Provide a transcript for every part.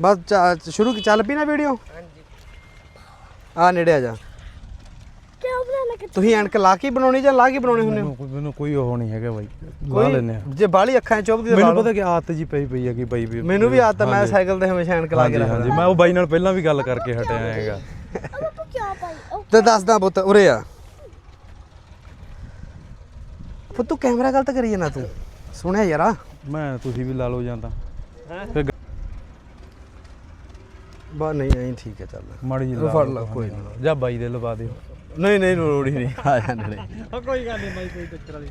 ਬਸ ਚਾ- ਸ਼ੁਰੂ ਕੀ- ਚੱਲ ਪਈ ਨਾ ਵੀਡੀਓ? ਹਾਂਜੀ। ਆ ਨੇੜੇ ਆ ਜਾ। ਕਿਉਂ ਤੁਸੀਂ ਐਨਕ ਲਾ ਕੇ ਹੀ ਬਣਾਉਣੀ ਜਾਂ ਲਾ ਕੇ ਬਣਾਉਣੀ ਹੁੰਦੇ ਹੋ? ਮੈਨੂੰ ਕੋਈ ਮੈਨੂੰ ਕੋਈ ਉਹ ਨਹੀਂ ਹੈਗਾ ਬਾਈ। ਲਾ ਲੈਨੇ ਆ ਜੇ ਬਾਲੀ ਅੱਖਾਂ 'ਚ ਚੁੱਭਦੀ ਤਾਂ ਲਾ ਮੈਨੂੰ। ਪਤਾ ਕਿ ਆਦਤ ਜੀ ਪਈ ਪਈ ਹੈ ਕਿ ਬਾਈ ਵੀ ਮੈਨੂੰ ਵੀ ਆਦਤ ਆ, ਮੈਂ ਹਾਂਜੀ। ਸਾਈਕਲ ਤੇ ਹਮੇਸ਼ਾ ਐਨਕ ਲਾ ਕੇ ਹਾਂਜੀ ਹਾਂਜੀ। ਰੱਖਦਾ ਮੈਂ ਉਹ ਬਾਈ ਨਾਲ ਪਹਿਲਾਂ ਵੀ ਗੱਲ ਕਰਕੇ ਹਟਿਆ ਹੈਗਾ। ਉਹ ਤੂੰ ਕਿਉਂ ਪਾਈ ਉਹ ਤੇ ਦੱਸਦਾ ਪੁੱਤ ਉਰੇ ਆ। ਪੁੱਤ ਤੂੰ ਕੈਮਰਾ ਗਲਤ ਕਰੀ ਨਾ ਤੂੰ। ਸੁਣਿਆ ਯਾਰਾ? ਮੈਂ ਤੁਸੀਂ ਵੀ ਲਾ ਲਓ ਜਾਂ ਤਾਂ। ਫਿਰ ਬਾ ਨਹੀਂ ਐਂ ਠੀਕ ਹੈ ਚੱਲ। ਮਾੜੀ ਜੀ ਫੜ ਲਾ, ਕੋਈ ਹਾਂਜੀ। ਜਾਂ ਬਾਈ ਦੇ ਲਵਾ ਦਿਓ। ਨਹੀਂ ਨਹੀਂ ਲੋੜ ਹੀ ਨਹੀਂ। ਆ ਜਾ ਨੇੜੇ। ਕੋਈ ਗੱਲ ਨਹੀਂ ਬਾਈ ਕੋਈ ਚੱਕਰ ਵਾਲੀ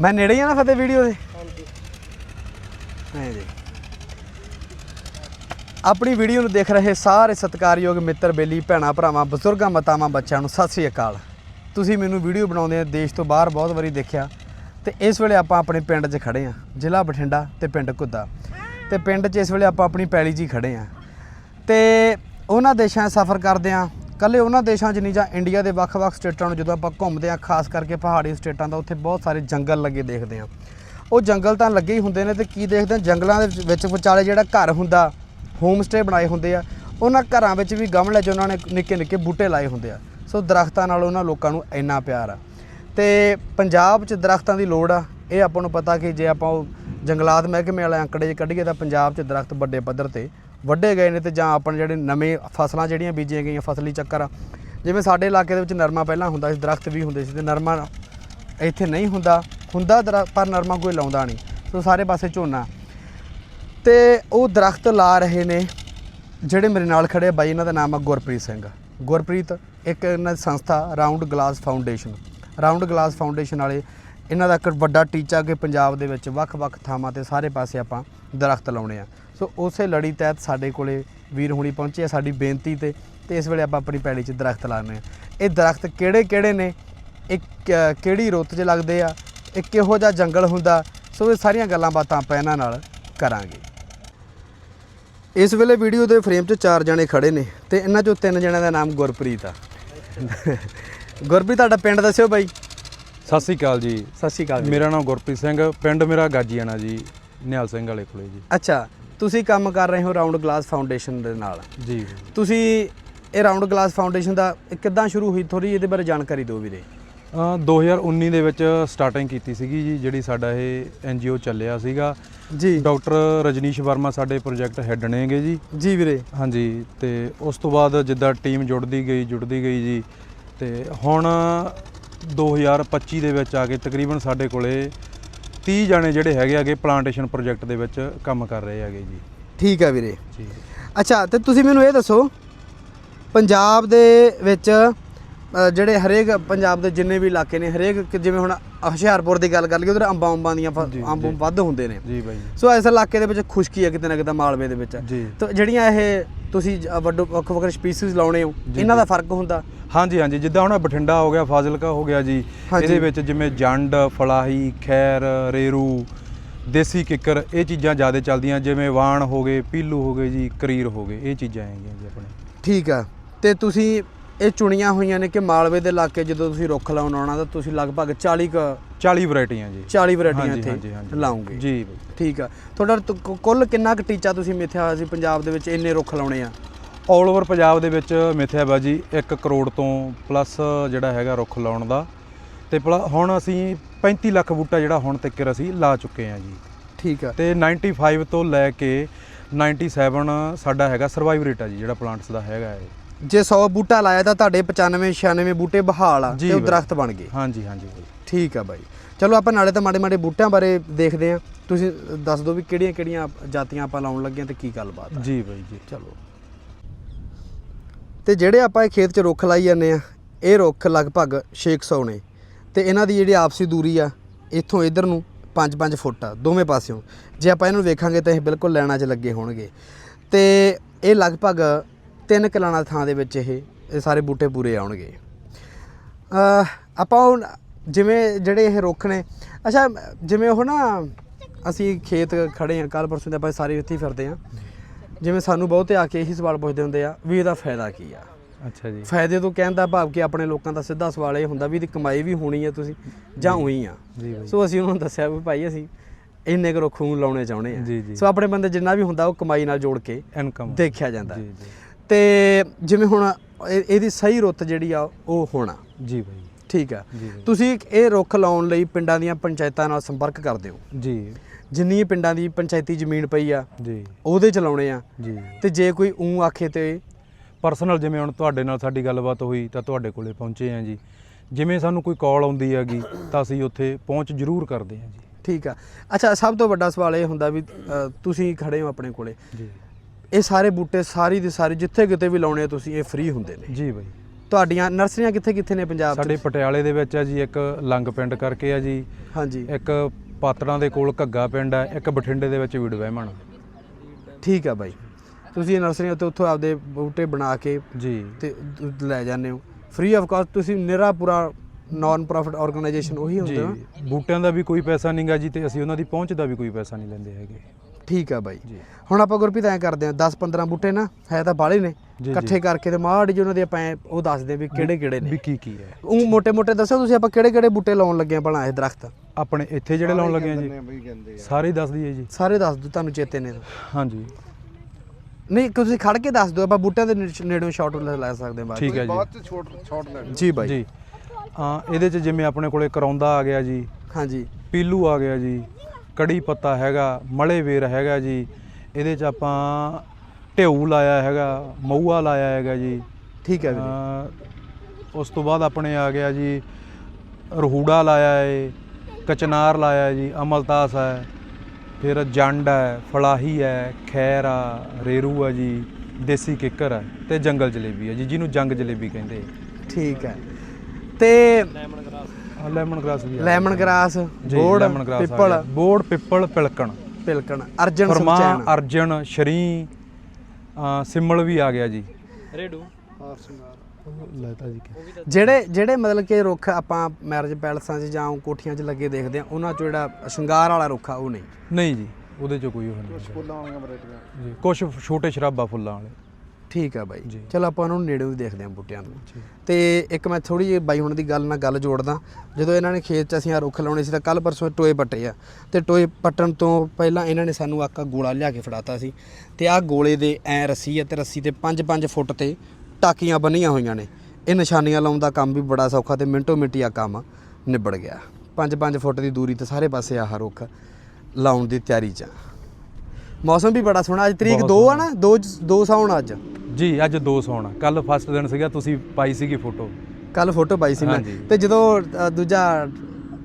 ਮੈਂ ਨੇੜੇ ਹੀ ਆ ਨਾ ਫਤਿਹ ਵੀਡੀਓ ਦੇ? ਹਾਂਜੀ। ਐਂ ਜੀ ਆਪਣੀ ਵੀਡੀਓ ਨੂੰ ਦੇਖ ਰਹੇ ਸਾਰੇ ਸਤਿਕਾਰਯੋਗ ਮਿੱਤਰ ਬੇਲੀ ਭੈਣਾਂ ਭਰਾਵਾਂ ਬਜ਼ੁਰਗਾਂ ਮਤਾਵਾਂ ਬੱਚਿਆਂ ਨੂੰ ਸਤਿ ਸ੍ਰੀ ਅਕਾਲ। ਤੁਸੀਂ ਮੈਨੂੰ ਵੀਡੀਓ ਬਣਾਉਂਦੇ ਆ ਦੇਸ਼ ਤੋਂ ਬਾਹਰ ਬਹੁਤ ਵਾਰੀ ਦੇਖਿਆ। ਤੇ ਇਸ ਵੇਲੇ ਆਪਾਂ ਆਪਣੇ ਪਿੰਡ 'ਚ ਖੜੇ ਆ। ਜ਼ਿਲ੍ਹਾ ਬਠਿੰਡਾ ਤੇ ਪਿੰਡ ਘੁੱਦਾ। ਤੇ ਪਿੰਡ 'ਚ ਇਸ ਵੇਲੇ ਆਪਾਂ ਆਪਣੀ ਪੈਲੀ 'ਚ ਹੀ ਖੜੇ ਆ। ਤੇ ਉਹਨਾਂ ਦੇਸ਼ਾਂ 'ਚ ਸਫ਼ਰ ਕਰਦੇ ਆ ਕੱਲੇ ਉਹਨਾਂ ਦੇਸ਼ਾਂ 'ਚ ਨਹੀਂ ਜਾਂ ਇੰਡੀਆ ਦੇ ਵੱਖ-ਵੱਖ ਸਟੇਟਾਂ ਨੂੰ ਜਦੋਂ ਆਪਾਂ ਘੁੰਮਦੇ ਆ ਖਾਸ ਕਰਕੇ ਪਹਾੜੀ ਸਟੇਟਾਂ ਦਾ, ਉੱਥੇ ਬਹੁਤ ਸਾਰੇ ਜੰਗਲ ਲੱਗੇ ਦੇਖਦੇ ਆ ਉਹ ਜੰਗਲ ਤਾਂ ਲੱਗੇ ਹੀ ਹੁੰਦੇ ਨੇ ਤੇ ਕੀ ਦੇਖਦੇ ਆ ਜੰਗਲਾਂ ਦੇ ਵਿੱਚ ਵਿਚਾਲੇ ਜਿਹੜਾ ਘਰ ਹੁੰਦਾ ਹੋਮ ਸਟੇ ਬਣਾਏ ਹੁੰਦੇ ਆ, ਉਹਨਾਂ ਘਰਾਂ ਵਿੱਚ ਵੀ ਗਮਲੇ 'ਚ ਉਹਨਾਂ ਨੇ ਨਿੱਕੇ ਨਿੱਕੇ ਬੂਟੇ ਲਾਏ ਹੁੰਦੇ ਆ। ਸੋ ਦਰਖਤਾਂ ਨਾਲ ਉਹਨਾਂ ਲੋਕਾਂ ਨੂੰ ਇੰਨਾ ਪਿਆਰ ਆ। ਤੇ ਪੰਜਾਬ 'ਚ ਦਰਖਤਾਂ ਦੀ ਲੋੜ ਆ। ਇਹ ਆਪਾਂ ਨੂੰ ਪਤਾ ਕਿ ਜੇ ਆਪਾਂ ਉਹ ਜੰਗਲਾਤ ਮਹਿਕਮੇ ਵਾਲੇ ਅੰਕੜੇ 'ਚ ਕੱਢੀਏ ਤਾਂ ਪੰਜਾਬ 'ਚ ਦਰਖਤ ਵੱਡੇ ਪੱਧਰ ਤੇ ਵੱਢੇ ਗਏ ਨੇ ਤੇ ਜਾਂ ਆਪਣੇ ਜਿਹੜੇ ਨਵੇਂ ਫਸਲਾਂ ਜਿਹੜੀਆਂ ਬੀਜੀਆਂ ਗਈਆਂ ਫਸਲੀ ਚੱਕਰ ਆ। ਜਿਵੇਂ ਸਾਡੇ ਇਲਾਕੇ ਦੇ ਵਿੱਚ ਨਰਮਾ ਪਹਿਲਾਂ ਹੁੰਦਾ ਸੀ, ਦਰਖਤ ਵੀ ਹੁੰਦੇ ਸੀ ਤੇ ਨਰਮਾ ਇੱਥੇ ਨਹੀਂ ਹੁੰਦਾ। ਹੁੰਦਾ ਦਰ- ਪਰ ਨਰਮਾ ਕੋਈ ਲਾਉਂਦਾ ਨਹੀਂ। ਸੋ ਸਾਰੇ ਪਾਸੇ ਝੋਨਾ। ਤੇ ਉਹ ਦਰਖਤ ਲਾ ਰਹੇ ਨੇ, ਜਿਹੜੇ ਮੇਰੇ ਨਾਲ ਖੜੇ ਬਾਈ, ਇਹਨਾਂ ਦਾ ਨਾਮ ਆ ਗੁਰਪ੍ਰੀਤ ਸਿੰਘ। ਗੁਰਪ੍ਰੀਤ ਇੱਕ ਇਹਨਾਂ ਦੀ ਸੰਸਥਾ Round Glass Foundation. Round Glass Foundation ਵਾਲੇ ਇਹਨਾਂ ਦਾ ਇੱਕ ਵੱਡਾ ਟੀਚਾ ਕਿ ਪੰਜਾਬ ਦੇ ਵਿੱਚ ਵੱਖ-ਵੱਖ ਥਾਵਾਂ ਤੇ ਸਾਰੇ ਪਾਸੇ ਆਪਾਂ ਦਰਖਤ ਲਾਉਣੇ ਆ। ਸੋ ਉਸੇ ਲੜੀ ਤਹਿਤ ਸਾਡੇ ਕੋਲੇ ਵੀਰ ਹੁਣੀ ਪਹੁੰਚੇ ਆ ਸਾਡੀ ਬੇਨਤੀ ਤੇ ਤੇ ਇਸ ਵੇਲੇ ਆਪਾਂ ਆਪਣੀ ਪੈੜੀ 'ਚ ਦਰਖਤ ਲਾਉਣੇ ਆ ਇਹ ਦਰਖਤ ਕਿਹੜੇ-ਕਿਹੜੇ ਨੇ? ਇਹ ਕਿਹੜੀ ਰੁੱਤ 'ਚ ਲੱਗਦੇ ਆ? ਇਹ ਕਿਹੋ ਜਿਹਾ ਜੰਗਲ ਹੁੰਦਾ? ਸੋ ਇਹ ਸਾਰੀਆਂ ਗੱਲਾਂ ਬਾਤਾਂ ਆਪਾਂ ਇਹਨਾਂ ਨਾਲ ਕਰਾਂਗੇ। ਇਸ ਵੇਲੇ ਵੀਡੀਓ ਦੇ ਫਰੇਮ 'ਚ ਚਾਰ ਜਣੇ ਖੜੇ ਨੇ ਤੇ ਇਹਨਾਂ 'ਚੋਂ ਤਿੰਨ ਜਣਿਆਂ ਦਾ ਨਾਮ ਗੁਰਪ੍ਰੀਤ ਆ। ਗੁਰਪ੍ਰੀਤ ਤੁਹਾਡਾ ਪਿੰਡ ਦੱਸਿਓ ਬਾਈ। ਸਤਿ ਸ੍ਰੀ ਅਕਾਲ ਜੀ। ਸਤਿ ਸ਼੍ਰੀ ਅਕਾਲ ਜੀ। ਮੇਰਾ ਨਾਮ ਗੁਰਪ੍ਰੀਤ ਸਿੰਘ ਪਿੰਡ ਮੇਰਾ ਗਾਜੀਆਣਾ ਜੀ ਨਿਹਾਲ ਸਿੰਘ ਵਾਲੇ ਕੋਲੇ ਜੀ। ਅੱਛਾ ਤੁਸੀਂ ਕੰਮ ਕਰ ਰਹੇ ਹੋ ਰਾਉਂਡ ਗਲਾਸ ਫਾਊਂਡੇਸ਼ਨ ਦੇ ਨਾਲ। ਜੀ। ਤੁਸੀਂ ਇਹ ਰਾਉਂਡ ਗਲਾਸ ਫਾਊਂਡੇਸ਼ਨ ਦਾ ਕਿੱਦਾਂ ਸ਼ੁਰੂ ਹੋਈ? ਥੋੜੀ ਇਹਦੇ ਬਾਰੇ ਜਾਣਕਾਰੀ ਦਿਓ ਵੀਰੇ। ਅ, 2019 ਦੇ ਵਿੱਚ ਸਟਾਰਟਿੰਗ ਕੀਤੀ ਸੀਗੀ ਜੀ ਜਿਹੜੀ ਸਾਡਾ ਇਹ ਐਨਜੀਓ ਚੱਲਿਆ ਸੀਗਾ। ਜੀ। ਡਾਕਟਰ ਰਜਨੀਸ਼ ਵਰਮਾ ਸਾਡੇ ਪ੍ਰੋਜੈਕਟ ਹੈੱਡ ਨੇਗੇ ਜੀ। ਜੀ ਵੀਰੇ। ਹਾਂਜੀ ਤੇ ਉਸ ਤੋਂ ਬਾਅਦ ਜਿੱਦਾਂ ਟੀਮ ਜੁੜਦੀ ਗਈ ਜੁੜਦੀ ਗਈ ਜੀ। ਤੇ ਹੁਣ 2025 ਦੇ ਵਿੱਚ ਆ ਕੇ ਤਕਰੀਬਨ ਸਾਡੇ ਕੋਲੇ 30 ਜਾਣੇ ਜਿਹੜੇ ਹੈਗੇ ਆਗੇ ਪਲਾਂਟੇਸ਼ਨ ਪ੍ਰੋਜੈਕਟ ਦੇ ਵਿੱਚ ਕੰਮ ਕਰ ਰਹੇ ਹੈਗੇ ਜੀ। ਠੀਕ ਹੈ ਵੀਰੇ। ਜੀ। ਅੱਛਾ ਤੇ ਤੁਸੀਂ ਮੈਨੂੰ ਇਹ ਦੱਸੋ ਪੰਜਾਬ ਦੇ ਵਿੱਚ ਅ, ਜਿਹੜੇ ਹਰੇਕ ਪੰਜਾਬ ਦੇ ਜਿੰਨੇ ਵੀ ਇਲਾਕੇ ਨੇ ਹਰੇਕ ਕਿ ਜਿਵੇਂ ਹੁਣ ਹੁਸ਼ਿਆਰਪੁਰ ਦੀ ਗੱਲ ਕਰ ਲਈਏ ਉਧਰ ਅੰਬਾਂ ਅੰਬਾਂ ਦੀਆਂ ਫ- ਜੀ, ਅੰਬ ਜੀ। ਵੱਧ ਹੁੰਦੇ ਨੇ। ਜੀ ਬਾਈ ਜੀ। ਸੋ ਇਸ ਇਲਾਕੇ ਦੇ ਵਿੱਚ ਖੁਸ਼ਕੀ ਹੈ ਕਿਤੇ ਨਾ ਕਿਤੇ ਮਾਲਵੇ ਦੇ ਵਿੱਚ। ਜੀ। ਤਾਂ ਜਿਹੜੀਆਂ ਇਹ ਤੁਸੀਂ ਵੱਡੋ ਵੱਖ ਵੱਖ ਸਪੀਸੀਜ਼ ਲਾਉਣੇ ਹੋ ਇਹਨਾਂ ਦਾ। ਫ਼ਰਕ ਹੁੰਦਾ ਹਾਂਜੀ ਹਾਂਜੀ ਜਿੱਦਾਂ ਹੁਣ ਬਠਿੰਡਾ ਹੋ ਗਿਆ ਫਾਜ਼ਿਲਕਾ ਹੋ ਗਿਆ ਜੀ। ਇਹਦੇ ਵਿੱਚ ਜਿਵੇਂ ਜੰਡ ਫਲਾਹੀ ਖੈਰ ਰੇਰੂ ਦੇਸੀ ਕਿੱਕਰ ਇਹ ਚੀਜ਼ਾਂ ਜ਼ਿਆਦਾ ਚੱਲਦੀਆਂ ਜਿਵੇਂ ਵਾਣ ਹੋ ਗਏ ਪੀਲੂ ਹੋ ਗਏ ਜੀ ਕਰੀਰ ਹੋ ਗਏ ਇਹ ਚੀਜ਼ਾਂ ਹੈਗੀਆਂ ਜੀ ਆਪਣੇ ਠੀਕ ਆ ਤੇ ਤੁਸੀਂ ਇਹ ਚੁਣੀਆਂ ਹੋਈਆਂ ਨੇ ਕਿ ਮਾਲਵੇ ਦੇ ਇਲਾਕੇ ਜਦੋਂ ਤੁਸੀਂ ਰੁੱਖ ਲਾਉਣ ਆਉਣਾ ਤਾਂ ਤੁਸੀਂ ਲਗਭਗ 40 ਕੁ 40 ਵੈਰਾਈਟੀਆਂ ਜੀ। 40 ਵੈਰਾਈਟੀਆਂ ਇੱਥੇ। ਲਾਉਂਗੇ। ਜੀ। ਠੀਕ ਆ। ਤੁਹਾਡਾ ਕੁੱਲ ਕਿੰਨਾ ਕੁ ਟੀਚਾ ਤੁਸੀਂ ਮਿੱਥਿਆ ਹੋਇਆ ਸੀ ਪੰਜਾਬ ਦੇ ਵਿੱਚ ਇੰਨੇ ਰੁੱਖ ਲਾਉਣੇ ਆ? ਆਲ ਓਵਰ ਪੰਜਾਬ ਦੇ ਵਿੱਚ ਮਿਥਿਆ ਬਾਜੀ 1 ਕਰੋੜ ਤੋਂ ਪਲੱਸ ਜਿਹੜਾ ਹੈਗਾ ਰੁੱਖ ਲਾਉਣ ਦਾ। ਤੇ ਹੁਣ ਅਸੀਂ 35 ਲੱਖ ਬੂਟਾ ਜਿਹੜਾ ਹੁਣ ਤੱਕ ਅਸੀਂ ਲਾ ਚੁੱਕੇ ਹਾਂ ਜੀ। ਠੀਕ ਆ। ਤੇ 95 ਤੋਂ ਲੈ ਕੇ 97 ਸਾਡਾ ਹੈਗਾ ਸਰਵਾਈਵ ਰੇਟ ਆ ਜੀ ਜਿਹੜਾ ਪਲਾਂਟਸ ਦਾ ਹੈਗਾ ਹੈ ਜੇ 100 ਬੂਟਾ ਲਾਇਆ ਤਾਂ ਤੁਹਾਡੇ 95 96 ਬੂਟੇ ਬਹਾਲ ਆ ਤੇ ਉਹ। ਦਰਖਤ ਬਣ ਗਏ। ਹਾਂਜੀ ਹਾਂਜੀ ਬਾਈ। ਠੀਕ ਆ ਬਾਈ। ਚਲੋ ਆਪਾਂ ਨਾਲੇ ਤਾਂ ਮਾੜੇ ਮਾੜੇ ਬੂਟਿਆਂ ਬਾਰੇ ਦੇਖਦੇ ਆ। ਤੁਸੀਂ ਦੱਸ ਦਿਓ ਵੀ ਕਿਹੜੀਆਂ ਕਿਹੜੀਆਂ ਜਾਤੀਆਂ ਆਪਾਂ ਲਾਉਣ ਲੱਗੇ ਤੇ ਕੀ ਗੱਲਬਾਤ ਆ। ਜੀ ਬਾਈ ਜੀ। ਚਲੋ। ਤੇ ਜਿਹੜੇ ਆਪਾਂ ਇਹ ਖੇਤ 'ਚ ਰੁੱਖ ਲਾਈ ਜਾਂਦੇ ਆ ਇਹ ਰੁੱਖ ਲਗਭਗ 600 ਨੇ। ਤੇ ਇਹਨਾਂ ਦੀ ਜਿਹੜੀ ਆਪਸੀ ਦੂਰੀ ਆ ਇੱਥੋਂ ਇਧਰ ਨੂੰ 5-5 ਫੁੱਟ ਆ ਦੋਵੇਂ ਪਾਸਿਓਂ। ਜੇ ਆਪਾਂ ਇਹਨੂੰ ਵੇਖਾਂਗੇ ਤਾਂ ਇਹ ਬਿਲਕੁਲ ਲਾਈਨਾਂ 'ਚ ਲੱਗੇ ਹੋਣਗੇ। ਤੇ ਇਹ ਲਗਭਗ 3 ਕਿਲਾਣਾ ਥਾਂ ਦੇ ਵਿੱਚ ਇਹ ਇਹ ਸਾਰੇ ਬੂਟੇ ਪੂਰੇ ਆਉਣਗੇ। ਅ ਆਪਾਂ ਜਿਵੇਂ ਜਿਹੜੇ ਇਹ ਰੁੱਖ ਨੇ ਅੱਛਾ ਜਿਵੇਂ ਉਹ ਨਾ ਅਸੀਂ ਖੇਤ ਖੜੇ ਆ ਕੱਲ ਪਰਸੋਂ ਦੇ ਆਪਾਂ ਸਾਰੇ ਇੱਥੇ ਫਿਰਦੇ ਆ ਜਿਵੇਂ ਸਾਨੂੰ ਬਹੁਤੇ ਆ ਕੇ ਇਹੀ ਸਵਾਲ ਪੁੱਛਦੇ ਹੁੰਦੇ ਆ ਵੀ ਇਹਦਾ ਫਾਇਦਾ ਕੀ ਆ? ਅੱਛਾ ਜੀ। ਫਾਇਦੇ ਤੋਂ ਕਹਿਣ ਦਾ ਭਾਵ ਕਿ ਆਪਣੇ ਲੋਕਾਂ ਦਾ ਸਿੱਧਾ ਸਵਾਲ ਇਹ ਹੁੰਦਾ ਵੀ ਇਹਦੀ ਕਮਾਈ ਵੀ ਹੋਣੀ ਆ ਤੁਸੀਂ ਜਾਂ ਉਹੀ ਆ। ਸੋ ਅਸੀਂ ਉਹਨਾਂ ਨੂੰ ਦੱਸਿਆ ਵੀ ਭਾਈ ਅਸੀਂ ਇੰਨੇ ਕੁ ਰੁੱਖ ਨੂੰ ਲਾਉਣੇ ਚਾਹੁੰਦੇ ਆ। ਸੋ ਆਪਣੇ ਬੰਦੇ ਜਿੰਨਾ ਵੀ ਹੁੰਦਾ ਉਹ ਕਮਾਈ ਨਾਲ ਜੋੜ ਕੇ ਇਨਕਮ ਦੇਖਿਆ ਜਾਂਦਾ। ਜੀ ਜੀ। ਤੇ ਜਿਵੇਂ ਹੁਣ ਇਹ- ਇਹਦੀ ਸਹੀ ਰੁੱਤ ਜਿਹੜੀ ਆ ਉਹ ਹੋਣਾ। ਜੀ ਬਾਈ। ਠੀਕ ਆ। ਜੀ। ਤੁਸੀਂ ਇਹ ਰੁੱਖ ਲਾਉਣ ਲਈ ਪਿੰਡਾਂ ਦੀਆਂ ਪੰਚਾਇਤਾਂ ਨਾਲ ਸੰਪਰਕ ਕਰਦੇ ਹੋ। ਜੀ। ਜਿੰਨੀ ਪਿੰਡਾਂ ਦੀ ਪੰਚਾਇਤੀ ਜ਼ਮੀਨ ਪਈ ਆ ਜੀ। ਉਹਦੇ ਚ ਲਾਉਣੇ ਆ। ਜੀ। ਤੇ ਜੇ ਕੋਈ ਉਂ ਆਖੇ ਤੇ ਪਰਸਨਲ ਜਿਵੇਂ ਹੁਣ ਤੁਹਾਡੇ ਨਾਲ ਸਾਡੀ ਗੱਲਬਾਤ ਹੋਈ ਤਾਂ ਤੁਹਾਡੇ ਕੋਲੇ ਪਹੁੰਚੇ ਆ ਜੀ। ਜਿਵੇਂ ਸਾਨੂੰ ਕੋਈ ਕਾਲ ਆਉਂਦੀ ਹੈਗੀ ਤਾਂ ਅਸੀਂ ਉੱਥੇ ਪਹੁੰਚ ਜ਼ਰੂਰ ਕਰਦੇ ਹਾਂ ਜੀ। ਠੀਕ ਆ। ਅੱਛਾ ਸਭ ਤੋਂ ਵੱਡਾ ਸਵਾਲ ਇਹ ਹੁੰਦਾ ਵੀ ਅ, ਤੁਸੀਂ ਖੜੇ ਹੋ ਆਪਣੇ ਕੋਲੇ। ਜੀ। ਇਹ ਸਾਰੇ ਬੂਟੇ ਸਾਰੀ ਦੇ ਸਾਰੇ ਜਿੱਥੇ ਕਿਤੇ ਵੀ ਲਾਉਣੇ ਤੁਸੀਂ ਇਹ ਫ੍ਰੀ ਹੁੰਦੇ ਨੇ। ਜੀ ਬਾਈ। ਤੁਹਾਡੀਆਂ ਨਰਸਰੀਆਂ ਕਿੱਥੇ ਕਿੱਥੇ ਨੇ ਪੰਜਾਬ 'ਚ? ਸਾਡੇ ਪਟਿਆਲੇ ਦੇ ਵਿੱਚ ਆ ਜੀ ਇੱਕ ਲੰਗ ਪਿੰਡ ਕਰਕੇ ਆ ਜੀ। ਹਾਂਜੀ। ਇੱਕ ਪਾਤੜਾਂ ਦੇ ਕੋਲ ਘੱਗਾ ਪਿੰਡ ਆ ਇੱਕ ਬਠਿੰਡੇ ਦੇ ਵਿੱਚ ਵੀਡਵੈਮਣ ਠੀਕ ਆ ਬਾਈ। ਤੁਸੀਂ ਇਹ ਨਰਸਰੀਆਂ ਤੋਂ ਉੱਥੋਂ ਆਪਦੇ ਬੂਟੇ ਬਣਾ ਕੇ ਜੀ। ਤੇ ਲੈ ਜਾਂਦੇ ਹੋ। ਫ੍ਰੀ ਆਫ ਕਾਸਟ ਤੁਸੀਂ ਨਿਰਾ ਪੂਰਾ ਨਾਨ ਪ੍ਰੋਫਿਟ ਆਰਗੇਨਾਈਜੇਸ਼ਨ ਉਹੀ ਹੁੰਦਾ ਨਾ? ਬੂਟਿਆਂ ਦਾ ਵੀ ਕੋਈ ਪੈਸਾ ਨਹੀਂਗਾ ਜੀ ਤੇ ਅਸੀਂ ਉਹਨਾਂ ਦੀ ਪਹੁੰਚ ਦਾ ਵੀ ਕੋਈ ਪੈਸਾ ਨਹੀਂ ਲੈਂਦੇ ਹੈਗੇ। ਠੀਕ ਆ ਬਾਈ। ਹੁਣ ਆਪਾਂ ਗੁਰਪ੍ਰੀਤ ਐ ਕਰਦੇ ਆ 10 15 ਬੂਟੇ ਨਾ ਹੈ ਤਾਂ ਬਾਲੇ ਨੇ। ਇਕੱਠੇ ਕਰਕੇ ਤੇ ਮਾੜੀ ਜਿਹੀ ਉਹਨਾਂ ਦੇ ਆਪਾਂ ਉਹ ਦੱਸਦੇ ਵੀ ਕਿਹੜੇ ਕਿਹੜੇ ਨੇ। ਵੀ ਕੀ ਕੀ ਹੈ। ਉਹ ਮੋٹے ਮੋٹے ਦੱਸੋ ਤੁਸੀਂ ਆਪਾਂ ਕਿਹੜੇ ਕਿਹੜੇ ਬੂਟੇ ਲਾਉਣ ਲੱਗੇ ਆ ਬਣਾਏ ਦਰਖਤ। ਆਪਣੇ ਇੱਥੇ ਜਿਹੜੇ ਲਾਉਣ ਲੱਗੇ ਆ ਜੀ। ਸਾਰੇ ਦੱਸ ਦਈਏ ਜੀ। ਸਾਰੇ ਦੱਸ ਦੋ ਤੁਹਾਨੂੰ ਚੇਤੇ ਨੇ ਹਾਂਜੀ। ਨਹੀਂ ਤੁਸੀਂ ਖੜ ਕੇ ਦੱਸ ਦਿਓ ਆਪਾਂ ਬੂਟਿਆਂ ਦੇ ਨੇੜੋਂ ਸ਼ਾਟ ਲੈ ਸਕਦੇ ਹਾਂ ਠੀਕ ਹੈ ਬਹੁਤ ਛੋਟ ਛੋਟ ਲੈ ਜੀ ਬਾਈ। ਜੀ। ਆ ਇਹਦੇ ਚ ਜਿਵੇਂ ਆਪਣੇ ਕੋਲੇ ਕਰੌਂਦਾ ਆ ਗਿਆ ਜੀ। ਹਾਂਜੀ। ਪੀਲੂ ਆ ਗਿਆ ਜੀ। ਕੜੀ ਪੱਤਾ ਹੈਗਾ ਮਲੇ ਵੇਰ ਹੈਗਾ ਜੀ ਇਹਦੇ ਚ ਆਪਾਂ ਢਿਊ ਲਾਇਆ ਹੈਗਾ ਮਊਆ ਲਾਇਆ ਹੈਗਾ ਜੀ। ਠੀਕ ਹੈ ਵੀਰੇ। ਅਹ ਉਸ ਤੋਂ ਬਾਅਦ ਆਪਣੇ ਆ ਗਿਆ ਜੀ ਰਹੂੜਾ ਲਾਇਆ ਏ ਕਚਨਾਰ ਲਾਇਆ ਜੀ ਅਮਲਤਾਸ ਹੈ ਫਿਰ ਜੰਡ ਹੈ ਫਲਾਹੀ ਹੈ ਖੈਰ ਆ ਰੇਰੂ ਆ ਜੀ ਦੇਸੀ ਕਿੱਕਰ ਹੈ ਤੇ ਜੰਗਲ ਜਲੇਬੀ ਹੈ ਜੀ ਜਿਹਨੂੰ ਜੰਗ ਜਲੇਬੀ ਕਹਿੰਦੇ ਠੀਕ ਹੈ। ਤੇ ਲੈਮਨ ਗ੍ਰਾਸ ਵੀ ਆ ਲੈਮਨ ਗ੍ਰਾਸ ਲੈਮਨ ਆ ਪਿੱਪਲ। ਬੋੜ ਪਿੱਪਲ ਪਿਲਕਣ। ਪਿਲਕਣ ਅਰਜਨ ਫਰਮਾ ਸਮਚੈਨ ਅਰਜਨ ਸ਼ਰੀ ਸਿਮਲ ਵੀ ਆ ਗਿਆ ਜੀ। ਰੇਡੂ। ਲੈਤਾ ਜੀ ਜਿਹੜੇ ਜਿਹੜੇ ਮਤਲਬ ਕਿ ਰੁੱਖ ਆਪਾਂ ਮੈਰਿਜ ਪੈਲਸਾਂ 'ਚ ਜਾਂ ਕੋਠੀਆਂ 'ਚ ਲੱਗੇ ਦੇਖਦੇ ਆ ਉਹਨਾਂ 'ਚ ਜਿਹੜਾ ਸ਼ਿੰਗਾਰ ਵਾਲਾ ਰੁੱਖ ਆ ਉਹ ਨਹੀਂ। ਨਹੀਂ ਜੀ ਉਹਦੇ ਚ ਕੋਈ ਉਹ ਨਹੀਂ। ਫੁੱਲਾਂ ਵਾਲੀਆਂ ਵੈਰਾਈਟੀਆਂ ਜੀ ਕੁਝ ਛੋਟੇ ਸ਼ਰਾਬਾ ਫੁੱਲਾਂ ਵਾਲੇ। ਠੀਕ ਆ ਬਾਈ। ਚਲੋ ਆਪਾਂ ਉਹਨਾਂ ਨੂੰ ਨੇੜਿਓਂ ਵੀ ਦੇਖਦੇ ਹਾਂ ਬੂਟਿਆਂ ਨੂੰ। ਤੇ ਇੱਕ ਮੈਂ ਥੋੜੀ ਜਿਹੀ ਬਾਈ ਹੁਣ ਦੀ ਗੱਲ ਨਾਲ ਗੱਲ ਜੋੜਦਾ। ਜਦੋਂ ਇਹਨਾਂ ਨੇ ਖੇਤ 'ਚ ਅਸੀਂ ਆ ਰੁੱਖ ਲਾਉਣੇ ਸੀ ਤਾਂ ਕੱਲ ਪਰਸੋਂ ਟੋਏ ਪੱਟੇ ਆ। ਤੇ ਟੋਏ ਪੱਟਣ ਤੋਂ ਪਹਿਲਾਂ ਇਹਨਾਂ ਨੇ ਸਾਨੂੰ ਆਕਾ ਗੋਲਾ ਲਿਆ ਕੇ ਫੜਾਤਾ ਸੀ। ਤੇ ਆਹ ਗੋਲੇ ਦੇ ਐ ਰੱਸੀ ਆ ਤੇ ਰੱਸੀ ਤੇ 5-5 ਫੁੱਟ ਤੇ ਟਾਕੀਆਂ ਬੰਨੀਆਂ ਹੋਈਆਂ ਨੇ। ਇਹ ਨਿਸ਼ਾਨੀਆਂ ਲਾਉਣ ਦਾ ਕੰਮ ਵੀ ਬੜਾ ਸੌਖਾ ਤੇ ਮਿੰਟੋ ਮਿੰਟੀ ਆ ਕੰਮ ਨਿਬੜ ਗਿਆ। 5-5 ਫੁੱਟ ਦੀ ਦੂਰੀ ਤੇ ਸਾਰੇ ਪਾਸੇ ਆਹ ਰੁੱਖ ਲਾਉਣ ਦੀ ਤਿਆਰੀ 'ਚ ਆ। ਮੌਸਮ ਵੀ ਬੜਾ ਸੋਹਣਾ ਅੱਜ ਤਰੀਕ ਬਹੁਤ 2 ਆ ਨਾ 2 2 ਸਾਉਣ ਅੱਜ। ਜੀ ਅੱਜ ਦੋ ਸੌਣਾ ਕੱਲ ਫਸਟ ਦਿਨ ਸੀਗਾ ਤੁਸੀਂ ਪਾਈ ਸੀਗੀ ਫੋਟੋ ਕੱਲ ਫੋਟੋ ਪਾਈ ਸੀ ਮੈਂ। ਹਾਂਜੀ। ਤੇ ਜਦੋਂ ਅ, ਦੂਜਾ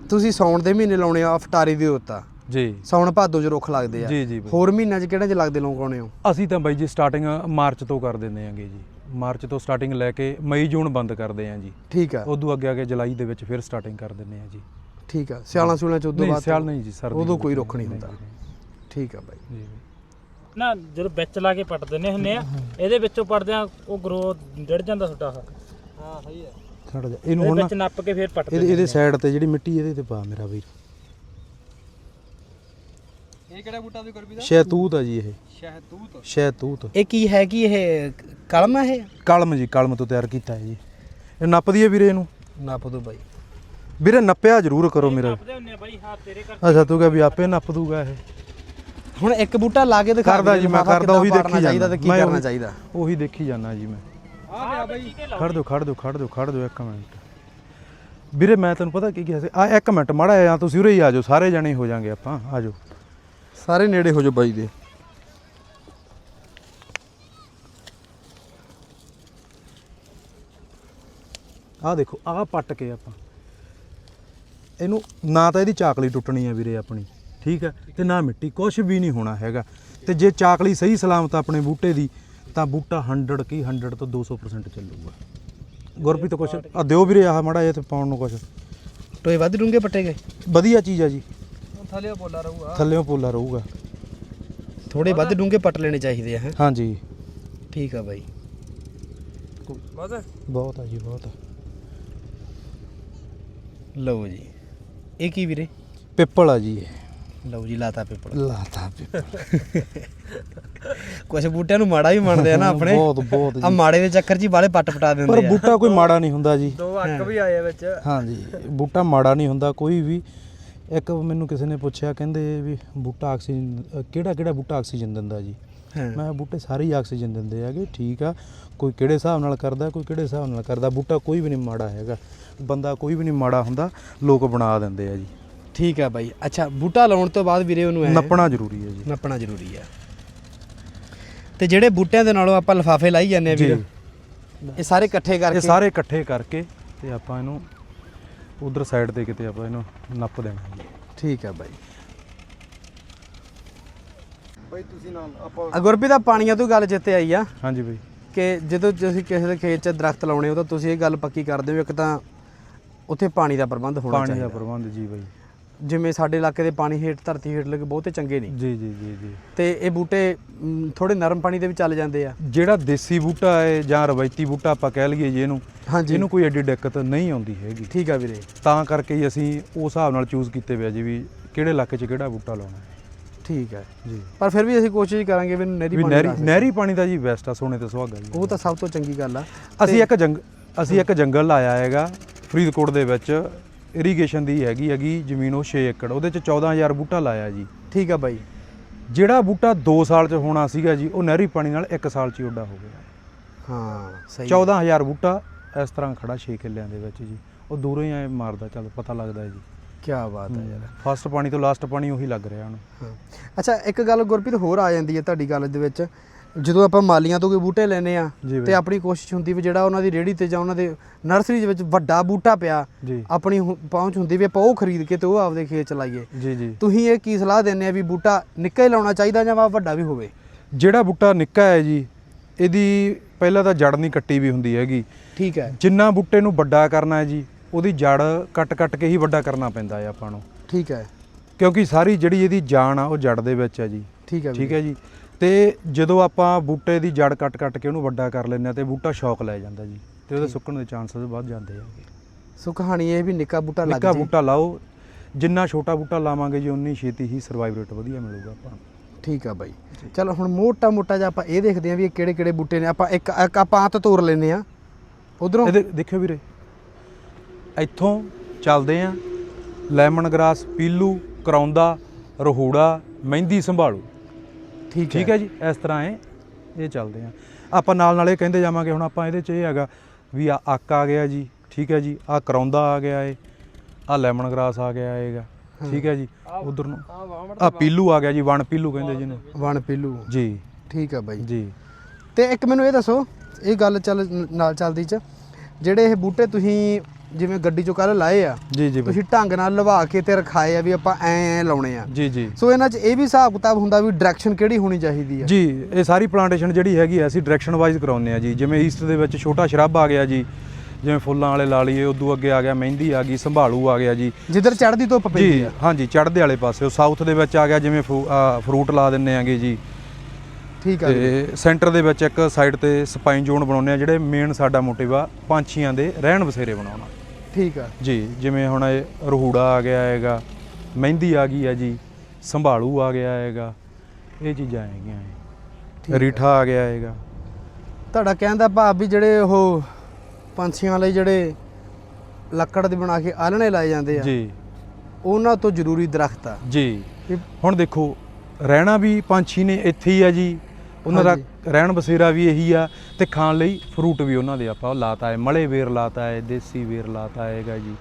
ਤੁਸੀਂ ਸੌਣ ਦੇ ਮਹੀਨੇ ਲਾਉਣੇ ਆ ਫਟਾਰੀ ਦੇ ਉੱਤਾ। ਜੀ। ਸੌਣ ਭਾਦੋ ਚ ਰੁੱਖ ਲੱਗਦੇ ਆ। ਜੀ, ਜੀ। ਹੋਰ ਮਹੀਨਿਆਂ ਚ ਕਿਹੜੇ ਚ ਲੱਗਦੇ ਲਾਉਣੇ ਹੋ? ਅਸੀਂ ਤਾਂ ਬਾਈ ਜੀ ਸਟਾਰਟਿੰਗ ਮਾਰਚ ਤੋਂ ਕਰ ਦਿੰਦੇ ਆਂਗੇ ਜੀ। ਮਾਰਚ ਤੋਂ ਸਟਾਰਟਿੰਗ ਲੈ ਕੇ ਮਈ ਜੂਨ ਬੰਦ ਕਰਦੇ ਆਂ ਜੀ। ਠੀਕ ਆ। ਉਦੋਂ ਅੱਗੇ ਅੱਗੇ ਜੁਲਾਈ ਦੇ ਵਿੱਚ ਫਿਰ ਸਟਾਰਟਿੰਗ ਕਰ ਦਿੰਦੇ ਆਂ ਜੀ। ਠੀਕ ਆ। ਸਿਆਲਾਂ ਸੂਲਾਂ ਚ ਉਦੋਂ ਨਹੀਂ ਬਾਅਦ ਸਿਆਲ ਨਹੀਂ ਜੀ ਸਰਦੀ ਉਦੋਂ ਕੋਈ ਰੁੱਖ ਨਹੀਂ ਹੁੰਦਾ। ਠੀਕ ਆ ਬਾਈ। ਜੀ। ਨਾ ਜਦੋਂ ਵਿੱਚ ਲਾ ਕੇ ਪੱਟ ਦਿੰਨੇ ਹੁੰਨੇ ਆ ਇਹਦੇ ਵਿੱਚੋਂ ਪੜਦੇ ਆ ਉਹ ਗਰੋ ਡੜ ਜਾਂਦਾ ਤੁਹਾਡਾ ਹਾਂ। ਸਹੀ ਹੈ। ਛੱਡ ਜਾ। ਇਹਨੂੰ ਇਹਦੇ ਹੁਣ ਨਾ ਵਿੱਚ ਨੱਪ ਕੇ ਫੇਰ ਪੱਟ ਇਹਦੇ ਦਿੰਦੇ ਇਹਦੇ ਸਾਈਡ ਤੇ ਜਿਹੜੀ ਮਿੱਟੀ ਇਹਦੇ ਤੇ ਪਾ ਮੇਰਾ ਵੀਰ। ਇਹ ਕਿਹੜਾ ਬੂਟਾ ਵੀ ਕਰਬੀ ਸ਼ਹਿਤੂਤ ਆ ਜੀ ਇਹ। ਸ਼ਹਿਤੂਤ। ਸ਼ਹਿਤੂਤ। ਇਹ ਕੀ ਹੈ ਕੀ ਇਹ ਕਲਮ ਹੈ ਇਹ? ਕਲਮ ਜੀ ਕਲਮ ਤੋਂ ਤਿਆਰ ਕੀਤਾ ਹੈ ਜੀ। ਇਹ ਨੱਪ ਦਈਏ ਵੀਰੇ ਇਹਨੂੰ? ਨੱਪ ਦੋ ਬਾਈ। ਵੀਰੇ ਨੱਪਿਆ ਜ਼ਰੂਰ ਕਰੋ ਮੇਰਾ। ਨੱਪਦੇ ਹੁੰਨੇ ਆ ਬਾਈ ਹਾਂ ਤੇਰੇ ਕਰ ਅੱਛਾ ਤੂੰ ਕਹ ਵੀ ਆਪੇ ਨੱਪ ਦੂਗਾ ਇਹ। ਹੁਣ ਇੱਕ ਬੂਟਾ ਲਾ ਕੇ ਦਿਖਾ ਕਰਦਾ ਜੀ ਮੈਂ ਕਰਦਾ ਉਹੀ ਦੇਖੀ ਚਾਹੀਦਾ ਤੇ ਕੀ ਕਰਨਾ ਚਾਹੀਦਾ। ਉਹੀ ਦੇਖੀ ਜਾਣਾ ਜੀ ਮੈਂ। ਆ ਗਿਆ ਬਾਈ। ਖੜ ਦਿਓ ਖੜ ਦਿਓ ਖੜ ਦਿਓ ਖੜ ਦਿਓ ਇੱਕ ਮਿੰਟ। ਵੀਰੇ ਮੈਂ ਤੈਨੂੰ ਪਤਾ ਕੀ ਕਿਹਾ ਸੀ? ਆ ਇੱਕ ਮਿੰਟ ਮਾੜਾ ਆ ਤੁਸੀਂ ਉਰੇ ਹੀ ਆ ਜਾਓ ਸਾਰੇ ਜਣੇ ਹੋ ਜਾਾਂਗੇ ਆਪਾਂ ਆ ਜਾਓ। ਸਾਰੇ ਨੇੜੇ ਹੋ ਜਾਓ ਬਾਈ ਦੇ। ਆਹ ਦੇਖੋ ਆਹ ਪੱਟ ਕੇ ਆਪਾਂ। ਇਹਨੂੰ ਨਾ ਤਾਂ ਇਹਦੀ ਚਾਕਲੀ ਟੁੱਟਣੀ ਆ ਵੀਰੇ ਆਪਣੀ। ਠੀਕ ਹੈ ਤੇ ਨਾ ਮਿੱਟੀ ਕੁਝ ਵੀ ਨਹੀਂ ਹੋਣਾ ਹੈਗਾ। ਤੇ ਜੇ ਚਾਕਲੀ ਸਹੀ ਸਲਾਮਤ ਆਪਣੇ ਬੂਟੇ ਦੀ ਤਾਂ ਬੂਟਾ 100 ਕੀ 100 ਤੋਂ 200% ਚੱਲੂਗਾ। ਗੁਰਪ੍ਰੀਤ ਕੁਛ ਆ ਦਿਓ ਵੀਰੇ ਆਹ ਮਾੜਾ ਜਿਹਾ ਤੇ ਪਾਉਣ ਨੂੰ ਕੁਛ। ਟੋਏ ਵੱਧ ਡੂੰਘੇ ਪੱਟੇ ਗਏ? ਵਧੀਆ ਚੀਜ਼ ਆ ਜੀ। ਥੱਲੇ ਬੋਲਾ ਰਹੂਗਾ। ਥੱਲੇੋਂ ਪੋਲਾ ਰਹੂਗਾ। ਥੋੜੇ ਵੱਧ ਡੂੰਘੇ ਪੱਟ ਲੈਣੇ ਚਾਹੀਦੇ ਆ ਹੈ? ਹਾਂਜੀ। ਠੀਕ ਆ ਬਾਈ। ਬਸ। ਬਹੁਤ ਆ ਜੀ ਬਹੁਤ ਆ। ਲਓ ਜੀ। ਇਹ ਕੀ ਵੀਰੇ? ਪਿੱਪਲ ਆ ਜੀ ਇਹ। ਲਓ ਜੀ ਲਾਤਾ ਪੇਪਰ ਲਾਤਾ ਪਿੱਪਲ। ਕੁਝ ਬੂਟਿਆਂ ਨੂੰ ਮਾੜਾ ਵੀ ਮੰਨਦੇ ਆ ਨਾ ਆਪਣੇ। ਬਹੁਤ ਬਹੁਤ ਆ ਮਾੜੇ ਦੇ ਚੱਕਰ 'ਚ ਹੀ ਬਾਲੇ ਪੱਟ ਪਟਾ ਦਿੰਦੇ ਪਰ ਆ। ਬੂਟਾ ਕੋਈ ਮਾੜਾ ਨਹੀਂ ਹੁੰਦਾ ਜੀ। ਦੋ ਅੱਗ ਵੀ ਆਏ ਆ ਵਿੱਚ। ਹਾਂਜੀ ਬੂਟਾ ਮਾੜਾ ਨਹੀਂ ਹੁੰਦਾ ਕੋਈ ਵੀ। ਇੱਕ ਮੈਨੂੰ ਕਿਸੇ ਨੇ ਪੁੱਛਿਆ ਕਹਿੰਦੇ ਵੀ ਬੂਟਾ ਆਕਸੀਜਨ ਕਿਹੜਾ ਕਿਹੜਾ ਬੂਟਾ ਆਕਸੀਜਨ ਦਿੰਦਾ ਜੀ? ਮੈਂ ਕਿਹਾ ਬੂਟੇ ਸਾਰੇ ਹੀ ਆਕਸੀਜਨ ਦਿੰਦੇ ਹੈਗੇ ਠੀਕ ਆ ਕੋਈ ਕਿਹੜੇ ਹਿਸਾਬ ਨਾਲ ਕਰਦਾ ਕੋਈ ਕਿਹੜੇ ਹਿਸਾਬ ਨਾਲ ਕਰਦਾ। ਬੂਟਾ ਕੋਈ ਵੀ ਨਹੀਂ ਮਾੜਾ ਹੈਗਾ। ਬੰਦਾ ਕੋਈ ਵੀ ਨਹੀਂ ਮਾੜਾ ਹੁੰਦਾ ਲੋਕ ਬਣਾ ਦਿੰਦੇ ਆ ਜੀ। ਠੀਕ ਹੈ ਬਾਈ। ਅੱਛਾ ਬੂਟਾ ਲਾਉਣ ਤੋਂ ਬਾਅਦ ਵੀਰੇ ਉਹਨੂੰ ਐਂ ਨੱਪਣਾ ਜ਼ਰੂਰੀ ਹੈ ਜੀ। ਨੱਪਣਾ ਜ਼ਰੂਰੀ ਹੈ ਤੇ ਜਿਹੜੇ ਬੂਟਿਆਂ ਦੇ ਨਾਲੋਂ ਆਪਾਂ ਲਫਾਫੇ ਲਾਈ ਜਾਂਦੇ ਆ ਵੀਰ ਇਹ ਸਾਰੇ ਇਕੱਠੇ ਕਰਕੇ? ਇਹ ਸਾਰੇ ਇਕੱਠੇ ਕਰਕੇ ਤੇ ਆਪਾਂ ਇਹਨੂੰ ਉਧਰ ਸਾਈਡ ਤੇ ਕਿਤੇ ਆਪਾਂ ਇਹਨੂੰ ਨੱਪ ਦੇਣਾ ਜੀ। ਠੀਕ ਹੈ ਬਾਈ। ਬਈ ਤੁਸੀਂ ਨਾਲ ਆਪਾਂ ਆ ਗੁਰਪ੍ਰੀਤ ਦਾ ਪਾਣੀਆਂ ਤੋਂ ਗੱਲ ਜਿੱਤੇ ਆਈ ਆ ਹਾਂਜੀ ਬਈ। ਕਿ ਜਦੋਂ ਤੁਸੀਂ ਕਿਸੇ ਦੇ ਖੇਤ 'ਚ ਦਰਖਤ ਲਾਉਣੇ ਹੋ ਤਾਂ ਤੁਸੀਂ ਇਹ ਗੱਲ ਪੱਕੀ ਕਰਦੇ ਹੋ ਇੱਕ ਤਾਂ ਉੱਥੇ ਪਾਣੀ ਦਾ ਪ੍ਰਬੰਧ ਹੋਣਾ ਪਾਣੀ ਦਾ ਚਾਹੀਦਾ। ਪ੍ਰਬੰਧ ਜੀ ਬਈ। ਜਿਵੇਂ ਸਾਡੇ ਇਲਾਕੇ ਦੇ ਪਾਣੀ ਹੇਠ ਧਰਤੀ ਹੇਠ ਲੱਗੇ ਬਹੁਤੇ ਚੰਗੇ ਨਹੀਂ। ਜੀ ਜੀ ਜੀ ਜੀ। ਤੇ ਇਹ ਬੂਟੇ ਥੋੜੇ ਨਰਮ ਪਾਣੀ ਦੇ ਵੀ ਚੱਲ ਜਾਂਦੇ ਆ। ਜਿਹੜਾ ਦੇਸੀ ਬੂਟਾ ਹੈ ਜਾਂ ਰਵਾਇਤੀ ਬੂਟਾ ਆਪਾਂ ਕਹਿ ਲਈਏ ਜੀ ਇਹਨੂੰ ਹਾਂਜੀ। ਇਹਨੂੰ ਕੋਈ ਐਡੀ ਦਿੱਕਤ ਨਹੀਂ ਆਉਂਦੀ ਹੈਗੀ। ਠੀਕ ਆ ਵੀਰੇ। ਤਾਂ ਕਰਕੇ ਹੀ ਅਸੀਂ ਉਸ ਹਿਸਾਬ ਨਾਲ ਚੂਜ਼ ਕੀਤੇ ਹੋਇਆ ਜੀ ਵੀ ਕਿਹੜੇ ਇਲਾਕੇ 'ਚ ਕਿਹੜਾ ਬੂਟਾ ਲਾਉਣਾ ਹੈ। ਠੀਕ ਹੈ ਜੀ। ਪਰ ਫਿਰ ਵੀ ਅਸੀਂ ਕੋਸ਼ਿਸ਼ ਕਰਾਂਗੇ ਵੀ ਨਹਿਰੀ ਪਾਣੀ ਨਹਿਰੀ। ਨਹਿਰੀ ਪਾਣੀ ਦਾ ਜੀ ਬੈਸਟ ਆ ਸੋਨੇ ਤੇ ਸੁਹਾਗਾ ਜੀ। ਉਹ ਤਾਂ ਸਭ ਤੋਂ ਚੰਗੀ ਗੱਲ ਆ। ਅਸੀਂ ਇੱਕ ਜੰਗ ਅਸੀਂ ਇੱਕ ਜੰਗਲ ਲਾਇਆ ਹੈਗਾ ਫਰੀਦਕੋਟ ਦੇ ਵਿੱਚ ਇਰੀਗੇਸ਼ਨ ਦੀ ਹੈਗੀ ਹੈਗੀ ਜ਼ਮੀਨ ਉਹ 6 ਏਕੜ ਉਹਦੇ ਚ 14000 ਬੂਟਾ ਲਾਇਆ ਜੀ। ਠੀਕ ਆ ਬਾਈ। ਜਿਹੜਾ ਬੂਟਾ 2 ਸਾਲ ਚ ਹੋਣਾ ਸੀਗਾ ਜੀ ਉਹ ਨਹਿਰੀ ਪਾਣੀ ਨਾਲ 1 ਸਾਲ ਚ ਹੀ ਉੱਡਾ ਹੋ ਗਿਆ। ਹਾਂ ਸਹੀ। 14000 ਬੂਟਾ ਇਸ ਤਰ੍ਹਾਂ ਖੜਾ 6 ਕਿੱਲਿਆਂ ਦੇ ਵਿੱਚ ਜੀ। ਉਹ ਦੂਰੋਂ ਹੀ ਐ ਮਾਰਦਾ ਚੱਲ ਪਤਾ ਲੱਗਦਾ ਜੀ। ਕੀ ਬਾਤ ਹੈ ਯਾਰ। ਫਸਟ ਪਾਣੀ ਤੋਂ ਲਾਸਟ ਪਾਣੀ ਉਹੀ ਲੱਗ ਰਿਹਾ ਹੁਣ ਹਾਂ। ਅੱਛਾ ਇੱਕ ਗੱਲ ਗੁਰਪ੍ਰੀਤ ਹੋਰ ਆ ਜਾਂਦੀ ਹੈ ਤੁਹਾਡੀ ਗੱਲ ਦੇ ਵਿੱਚ। ਜਦੋਂ ਆਪਾਂ ਮਾਲੀਆਂ ਤੋਂ ਕੋਈ ਬੂਟੇ ਲੈਨੇ ਆ। ਤੇ ਆਪਣੀ ਕੋਸ਼ਿਸ਼ ਹੁੰਦੀ ਵੀ ਜਿਹੜਾ ਉਹਨਾਂ ਦੀ ਰੇੜੀ ਤੇ ਜਾਂ ਉਹਨਾਂ ਦੇ ਨਰਸਰੀ ਦੇ ਵਿੱਚ ਵੱਡਾ ਬੂਟਾ ਪਿਆ ਆਪਣੀ ਪਹੁੰਚ ਹੁੰਦੀ ਵੀ ਆਪਾਂ ਉਹ ਖਰੀਦ ਕੇ ਤੇ ਉਹ ਆਪਦੇ ਖੇਤ ਚ ਲਾਈਏ ਜੀ ਜੀ। ਤੁਸੀਂ ਇਹ ਕੀ ਸਲਾਹ ਦਿੰਦੇ ਆ ਵੀ ਬੂਟਾ ਨਿੱਕਾ ਹੀ ਲਾਉਣਾ ਚਾਹੀਦਾ ਜਾਂ ਵੱਡਾ ਵੀ ਹੋਵੇ? ਜਿਹੜਾ ਬੂਟਾ ਨਿੱਕਾ ਹੈ ਜੀ ਇਹਦੀ ਪਹਿਲਾਂ ਤਾਂ ਜੜ ਨਹੀਂ ਕੱਟੀ ਵੀ ਹੁੰਦੀ ਹੈਗੀ। ਠੀਕ ਹੈ। ਜਿੰਨਾ ਬੂਟੇ ਨੂੰ ਵੱਡਾ ਕਰਨਾ ਹੈ ਜੀ ਉਹਦੀ ਜੜ ਕੱਟ-ਕੱਟ ਕੇ ਹੀ ਵੱਡਾ ਕਰਨਾ ਪੈਂਦਾ ਹੈ ਆਪਾਂ ਨੂੰ। ਠੀਕ ਹੈ। ਕਿਉਂਕਿ ਸਾਰੀ ਜਿਹੜੀ ਇਹਦੀ ਜਾਨ ਆ ਉਹ ਜੜ ਦੇ ਵਿੱਚ ਹੈ ਜੀ। ਠੀਕ ਹੈ ਠੀਕ ਹੈ ਜੀ। ਤੇ ਜਦੋਂ ਆਪਾਂ ਬੂਟੇ ਦੀ ਜੜ ਕੱਟ-ਕੱਟ ਕੇ ਉਹਨੂੰ ਵੱਡਾ ਕਰ ਲੈਂਦੇ ਆ ਤੇ ਬੂਟਾ ਸ਼ੌਕ ਲੈ ਜਾਂਦਾ ਜੀ ਤੇ ਉਹਦੇ ਸੁੱਕਣ ਦੇ ਚਾਂਸਸ ਵੱਧ ਜਾਂਦੇ ਹੈਗੇ। ਸੋ ਕਹਾਣੀ ਇਹ ਵੀ ਨਿੱਕਾ ਬੂਟਾ ਲੱਗ ਨਿੱਕਾ ਬੂਟਾ ਲਾਓ ਜਿੰਨਾ ਛੋਟਾ ਬੂਟਾ ਲਾਵਾਂਗੇ ਜੀ ਉਨੀ ਛੇਤੀ ਹੀ ਸਰਵਾਈਵ ਰੇਟ ਵਧੀਆ ਮਿਲੂਗਾ ਆਪਾਂ ਠੀਕ ਆ ਬਾਈ। ਚਲੋ ਹੁਣ ਮੋਟਾ ਮੋਟਾ ਜਿਹਾ ਆਪਾਂ ਇਹ ਦੇਖਦੇ ਆਂ ਵੀ ਇਹ ਕਿਹੜੇ ਕਿਹੜੇ ਬੂਟੇ ਨੇ। ਆਪਾਂ ਇੱਕ ਇੱਕ ਆਪਾਂ ਆਤ ਤੋੜ ਲੈਨੇ ਆ ਉਧਰੋਂ? ਦੇਖਿਓ ਵੀਰੇ। ਇੱਥੋਂ ਚੱਲਦੇ ਆ ਲੈਮਨ ਗ੍ਰਾਸ ਪੀਲੂ ਕਰੌਂਦਾ ਰਹੂੜਾ ਮਹਿੰਦੀ ਸੰਭਾਲੂ। ਠੀਕ ਠੀਕ ਹੈ। ਜੀ ਇਸ ਤਰ੍ਹਾਂ ਇਹ ਇਹ ਚੱਲਦੇ ਆ। ਆਪਾਂ ਨਾਲ ਨਾਲ ਇਹ ਕਹਿੰਦੇ ਜਾਵਾਂਗੇ ਹੁਣ ਆਪਾਂ ਇਹਦੇ ਚ ਇਹ ਹੈਗਾ ਵੀ ਆ ਅੱਕ ਆ ਗਿਆ ਜੀ ਠੀਕ ਹੈ ਜੀ ਆ ਕਰੌਂਦਾ ਆ ਗਿਆ ਏ ਆ ਲੈਮਨ ਗ੍ਰਾਸ ਆ ਗਿਆ ਹੈਗਾ ਠੀਕ ਹੈ ਜੀ ਉਧਰ ਨੂੰ ਆ ਪੀਲੂ ਆ ਗਿਆ ਜੀ ਵਣ ਪੀਲੂ ਕਹਿੰਦੇ ਜਿਹਨੂੰ। ਵਣ ਪੀਲੂ। ਜੀ। ਠੀਕ ਆ ਬਾਈ। ਜੀ। ਤੇ ਇੱਕ ਮੈਨੂੰ ਇਹ ਦੱਸੋ ਇਹ ਗੱਲ ਚੱਲ ਨਾਲ ਚੱਲਦੀ ਚ ਜਿਹੜੇ ਇਹ ਬੂਟੇ ਤੁਸੀਂ ਜਿਵੇਂ ਗੱਡੀ ਚੋਂ ਕੱਲ ਲਾਏ ਆ ਜੀ ਜੀ। ਤੁਸੀਂ ਢੰਗ ਨਾਲ ਲਵਾ ਕੇ ਤੇ ਰਖਾਏ ਆ ਵੀ ਆਪਾਂ ਐ ਐ ਲਾਉਣੇ ਆ। ਜੀ ਜੀ। ਸੋ ਇਹਨਾਂ 'ਚ ਇਹ ਵੀ ਹਿਸਾਬ ਕਿਤਾਬ ਹੁੰਦਾ ਵੀ ਡਾਇਰੈਕਸ਼ਨ ਕਿਹੜੀ ਹੋਣੀ ਚਾਹੀਦੀ ਆ। ਜੀ ਇਹ ਸਾਰੀ ਪਲਾਂਟੇਸ਼ਨ ਜਿਹੜੀ ਹੈਗੀ ਆ ਅਸੀਂ ਡਾਇਰੈਕਸ਼ਨ ਵਾਈਜ਼ ਕਰਾਉਂਦੇ ਆ ਜੀ। ਜਿਵੇਂ ਈਸਟ ਦੇ ਵਿੱਚ ਛੋਟਾ ਸ਼ਰਬ ਆ ਗਿਆ ਜੀ ਜਿਵੇਂ ਫੁੱਲਾਂ ਵਾਲੇ ਲਾ ਲਈਏ ਉਦੋਂ ਅੱਗੇ ਆ ਗਿਆ ਮਹਿੰਦੀ ਆ ਗਈ ਸੰਭਾਲੂ ਆ ਗਿਆ ਜੀ। ਜਿੱਧਰ ਚੜ੍ਹਦੀ ਧੁੱਪ ਪੈਂਦੀ ਜੀ ਹਾਂਜੀ ਚੜ੍ਹਦੇ ਵਾਲੇ ਪਾਸੇ ਸਾਊਥ ਦੇ ਵਿੱਚ ਆ ਗਿਆ ਜਿਵੇਂ ਫਰੂਟ ਲਾ ਦਿੰਨੇ ਆਗੇ ਜੀ। ਠੀਕ ਆ। ਤੇ ਸੈਂਟਰ ਦੇ ਵਿੱਚ ਇੱਕ ਸਾਈਡ ਤੇ ਸਪਾਈਨ ਜ਼ੋਨ ਬਣਾਉਂਦੇ ਆ ਜਿਹੜੇ ਮੇਨ ਸਾਡਾ ਮੋਟਿਵ ਆ ਪੰਛੀਆਂ ਦੇ ਰਹਿਣ ਬਸੇਰੇ ਬਣਾਉਣਾ। ਠੀਕ ਆ ਜੀ ਜਿਵੇਂ ਹੁਣ ਇਹ ਰਹੂੜਾ ਆ ਗਿਆ ਹੈਗਾ ਮਹਿੰਦੀ ਆ ਗਈ ਆ ਜੀ ਸੰਭਾਲੂ ਆ ਗਿਆ ਹੈਗਾ ਇਹ ਚੀਜ਼ਾਂ ਹੈਗੀਆਂ ਠੀਕ ਇਹ। ਹੈ। ਰੀਠਾ ਆ ਗਿਆ ਹੈਗਾ ਤੁਹਾਡਾ ਕਹਿਣ ਦਾ ਭਾਵ ਵੀ ਜਿਹੜੇ ਉਹ ਪੰਛੀਆਂ ਲਈ ਜਿਹੜੇ ਲੱਕੜ ਦੇ ਬਣਾ ਕੇ ਆਲਣੇ ਲਾਏ ਜਾਂਦੇ ਆ ਜੀ ਉਹਨਾਂ ਤੋਂ ਜ਼ਰੂਰੀ ਦਰਖਤ ਆ ਜੀ ਇਹ- ਹੁਣ ਦੇਖੋ ਰਹਿਣਾ ਵੀ ਪੰਛੀ ਨੇ ਇੱਥੇ ਹੀ ਆ ਜੀ ਉਹਨਾਂ ਦਾ ਹਾਂਜੀ। ਰਹਿਣ ਬਸੇਰਾ ਵੀ ਇਹੀ ਆ ਤੇ ਖਾਣ ਲਈ ਫਰੂਟ ਵੀ ਉਹਨਾਂ ਦੇ ਆਪਾਂ ਉਹ ਲਾਤਾ ਹੈ ਮਲੇ ਵੇਰ ਲਾਤਾ ਹੈ ਦੇਸੀ ਵੇਰ ਲਾਤਾ ਹੈਗਾ ਜੀ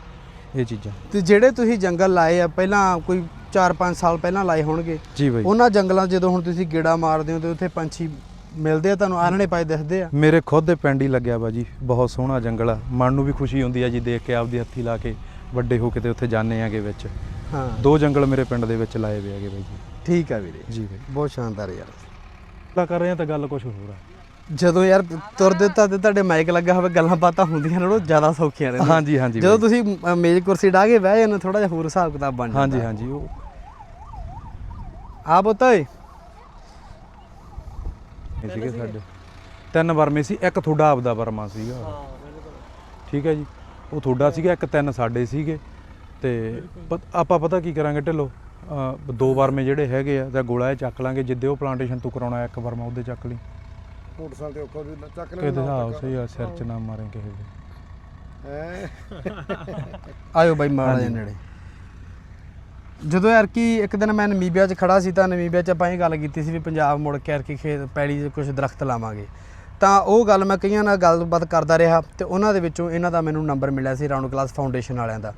ਇਹ ਚੀਜ਼ਾਂ। ਤੇ ਜਿਹੜੇ ਤੁਸੀਂ ਜੰਗਲ ਲਾਏ ਆ ਪਹਿਲਾਂ ਕੋਈ 4-5 ਸਾਲ ਪਹਿਲਾਂ ਲਾਏ ਹੋਣਗੇ। ਜੀ ਬਾਈ। ਉਹਨਾਂ ਜੰਗਲਾਂ 'ਚ ਜਦੋਂ ਹੁਣ ਤੁਸੀਂ ਗੇੜਾ ਮਾਰਦੇ ਹੋ ਤੇ ਉੱਥੇ ਪੰਛੀ ਮਿਲਦੇ ਆ ਤੁਹਾਨੂੰ ਆਲਣੇ ਪਾਏ ਦਿਖਦੇ ਆ? ਮੇਰੇ ਖੁਦ ਦੇ ਪਿੰਡ ਹੀ ਲੱਗਿਆ ਵਾ ਜੀ ਬਹੁਤ ਸੋਹਣਾ ਜੰਗਲ ਆ। ਮਨ ਨੂੰ ਵੀ ਖੁਸ਼ੀ ਹੁੰਦੀ ਆ ਜੀ ਦੇਖ ਕੇ ਆਪਦੀ ਹੱਥੀ ਲਾ ਕੇ ਵੱਡੇ ਹੋ ਕੇ ਤੇ ਉੱਥੇ ਜਾਂਦੇ ਆਗੇ ਵਿੱਚ। ਹਾਂ। ਦੋ ਜੰਗਲ ਮੇਰੇ ਪਿੰਡ ਦੇ ਵਿੱਚ ਲਾਏ ਹੋਏ ਹੈਗੇ ਬਾਈ ਜੀ। ਠੀਕ ਆ ਵੀਰੇ। ਜੀ ਬਾਈ। ਬਹੁਤ ਸ਼ਾਨਦਾਰ ਯਾਰ। ਗੱਲਾਂ ਕਰ ਰਹੇ ਆ ਤਾਂ ਗੱਲ ਕੁਝ ਹੋਰ ਆ। ਜਦੋਂ ਯਾਰ ਤੁਰਦੇ ਤਾਂ ਤੇ ਤੁਹਾਡੇ ਮਾਈਕ ਲੱਗਾ ਹੋਵੇ ਗੱਲਾਂ ਬਾਤਾਂ ਹੁੰਦੀਆਂ ਨੇ ਉਹ ਜ਼ਿਆਦਾ ਸੌਖੀਆਂ ਰਹਿੰਦੀਆਂ। ਹਾਂਜੀ ਹਾਂਜੀ ਜਦੋਂ। ਤੁਸੀਂ ਮੇਜ਼ ਕੁਰਸੀ ਢਾ ਕੇ ਬਹਿ ਜਾਂਦੇ ਥੋੜਾ ਜਿਹਾ ਹੋਰ ਹਿਸਾਬ ਕਿਤਾਬ ਬਣ ਜਾਂਦਾ। ਹਾਂਜੀ ਹਾਂਜੀ ਉਹ ਆ ਬੋਤਾ ਏ ਇਹ ਸੀਗੇ ਸਾਡੇ। ਤਿੰਨ ਵਰਮੇ ਸੀ ਇੱਕ ਤੁਹਾਡਾ ਆਪਦਾ ਵਰਮਾ ਸੀਗਾ। ਠੀਕ ਹੈ ਜੀ। ਉਹ ਤੁਹਾਡਾ ਸੀਗਾ ਇੱਕ ਤਿੰਨ ਸਾਡੇ ਸੀਗੇ। ਤੇ ਆਪਾਂ ਪਤਾ ਕੀ ਕਰਾਂਗੇ ਢਿੱਲੋ? ਦੋ ਵਰਮੇ ਜਿਹੜੇ ਹੈਗੇ ਆ ਜਾਂ ਗੋਲਾ ਇਹ ਚੱਕ ਲਾਂਗੇ ਜਿੱਦੇ ਉਹ ਪਲਾਂਟੇਸ਼ਨ ਤੂੰ ਕਰਾਉਣਾ ਇੱਕ ਵਰਮਾ ਉਹਦੇ ਚੱਕ ਲਈ। ਮੋਟਰਸਾਈਕਲ ਤੇ ਔਖਾ ਵੀ ਚੱਕ ਲੈ ਕਿਤੇ ਹਿਸਾਬ ਸਹੀ ਆ ਸਿਰ 'ਚ ਨਾ ਮਾਰੇ ਕਿਸੇ ਦੇ। ਹੈ? ਆਇਓ ਬਾਈ ਮਾੜਾ ਜਿਹਾ ਨੇੜੇ। ਜਦੋਂ ਯਾਰ ਕੀ ਇੱਕ ਦਿਨ ਮੈਂ ਨਮੀਬੀਆ 'ਚ ਖੜਾ ਸੀ ਤਾਂ ਨਮੀਬੀਆ 'ਚ ਆਪਾਂ ਇਹ ਗੱਲ ਕੀਤੀ ਸੀ ਵੀ ਪੰਜਾਬ ਮੁੜ ਕੇ ਯਾਰ ਕੀ ਖੇਤ ਪੈਲੀ 'ਚ ਕੁਝ ਦਰਖਤ ਲਾਵਾਂਗੇ। ਤਾਂ ਉਹ ਗੱਲ ਮੈਂ ਕਈਆਂ ਨਾਲ ਗੱਲਬਾਤ ਕਰਦਾ ਰਿਹਾ ਤੇ ਉਹਨਾਂ ਦੇ ਵਿੱਚੋਂ ਇਹਨਾਂ ਦਾ ਮੈਨੂੰ ਨੰਬਰ ਮਿਲਿਆ ਸੀ ਰਾਉਂਡ ਕਲਾਸ ਫਾਊਂਡੇਸ਼ਨ ਵਾਲਿਆਂ ਦਾ।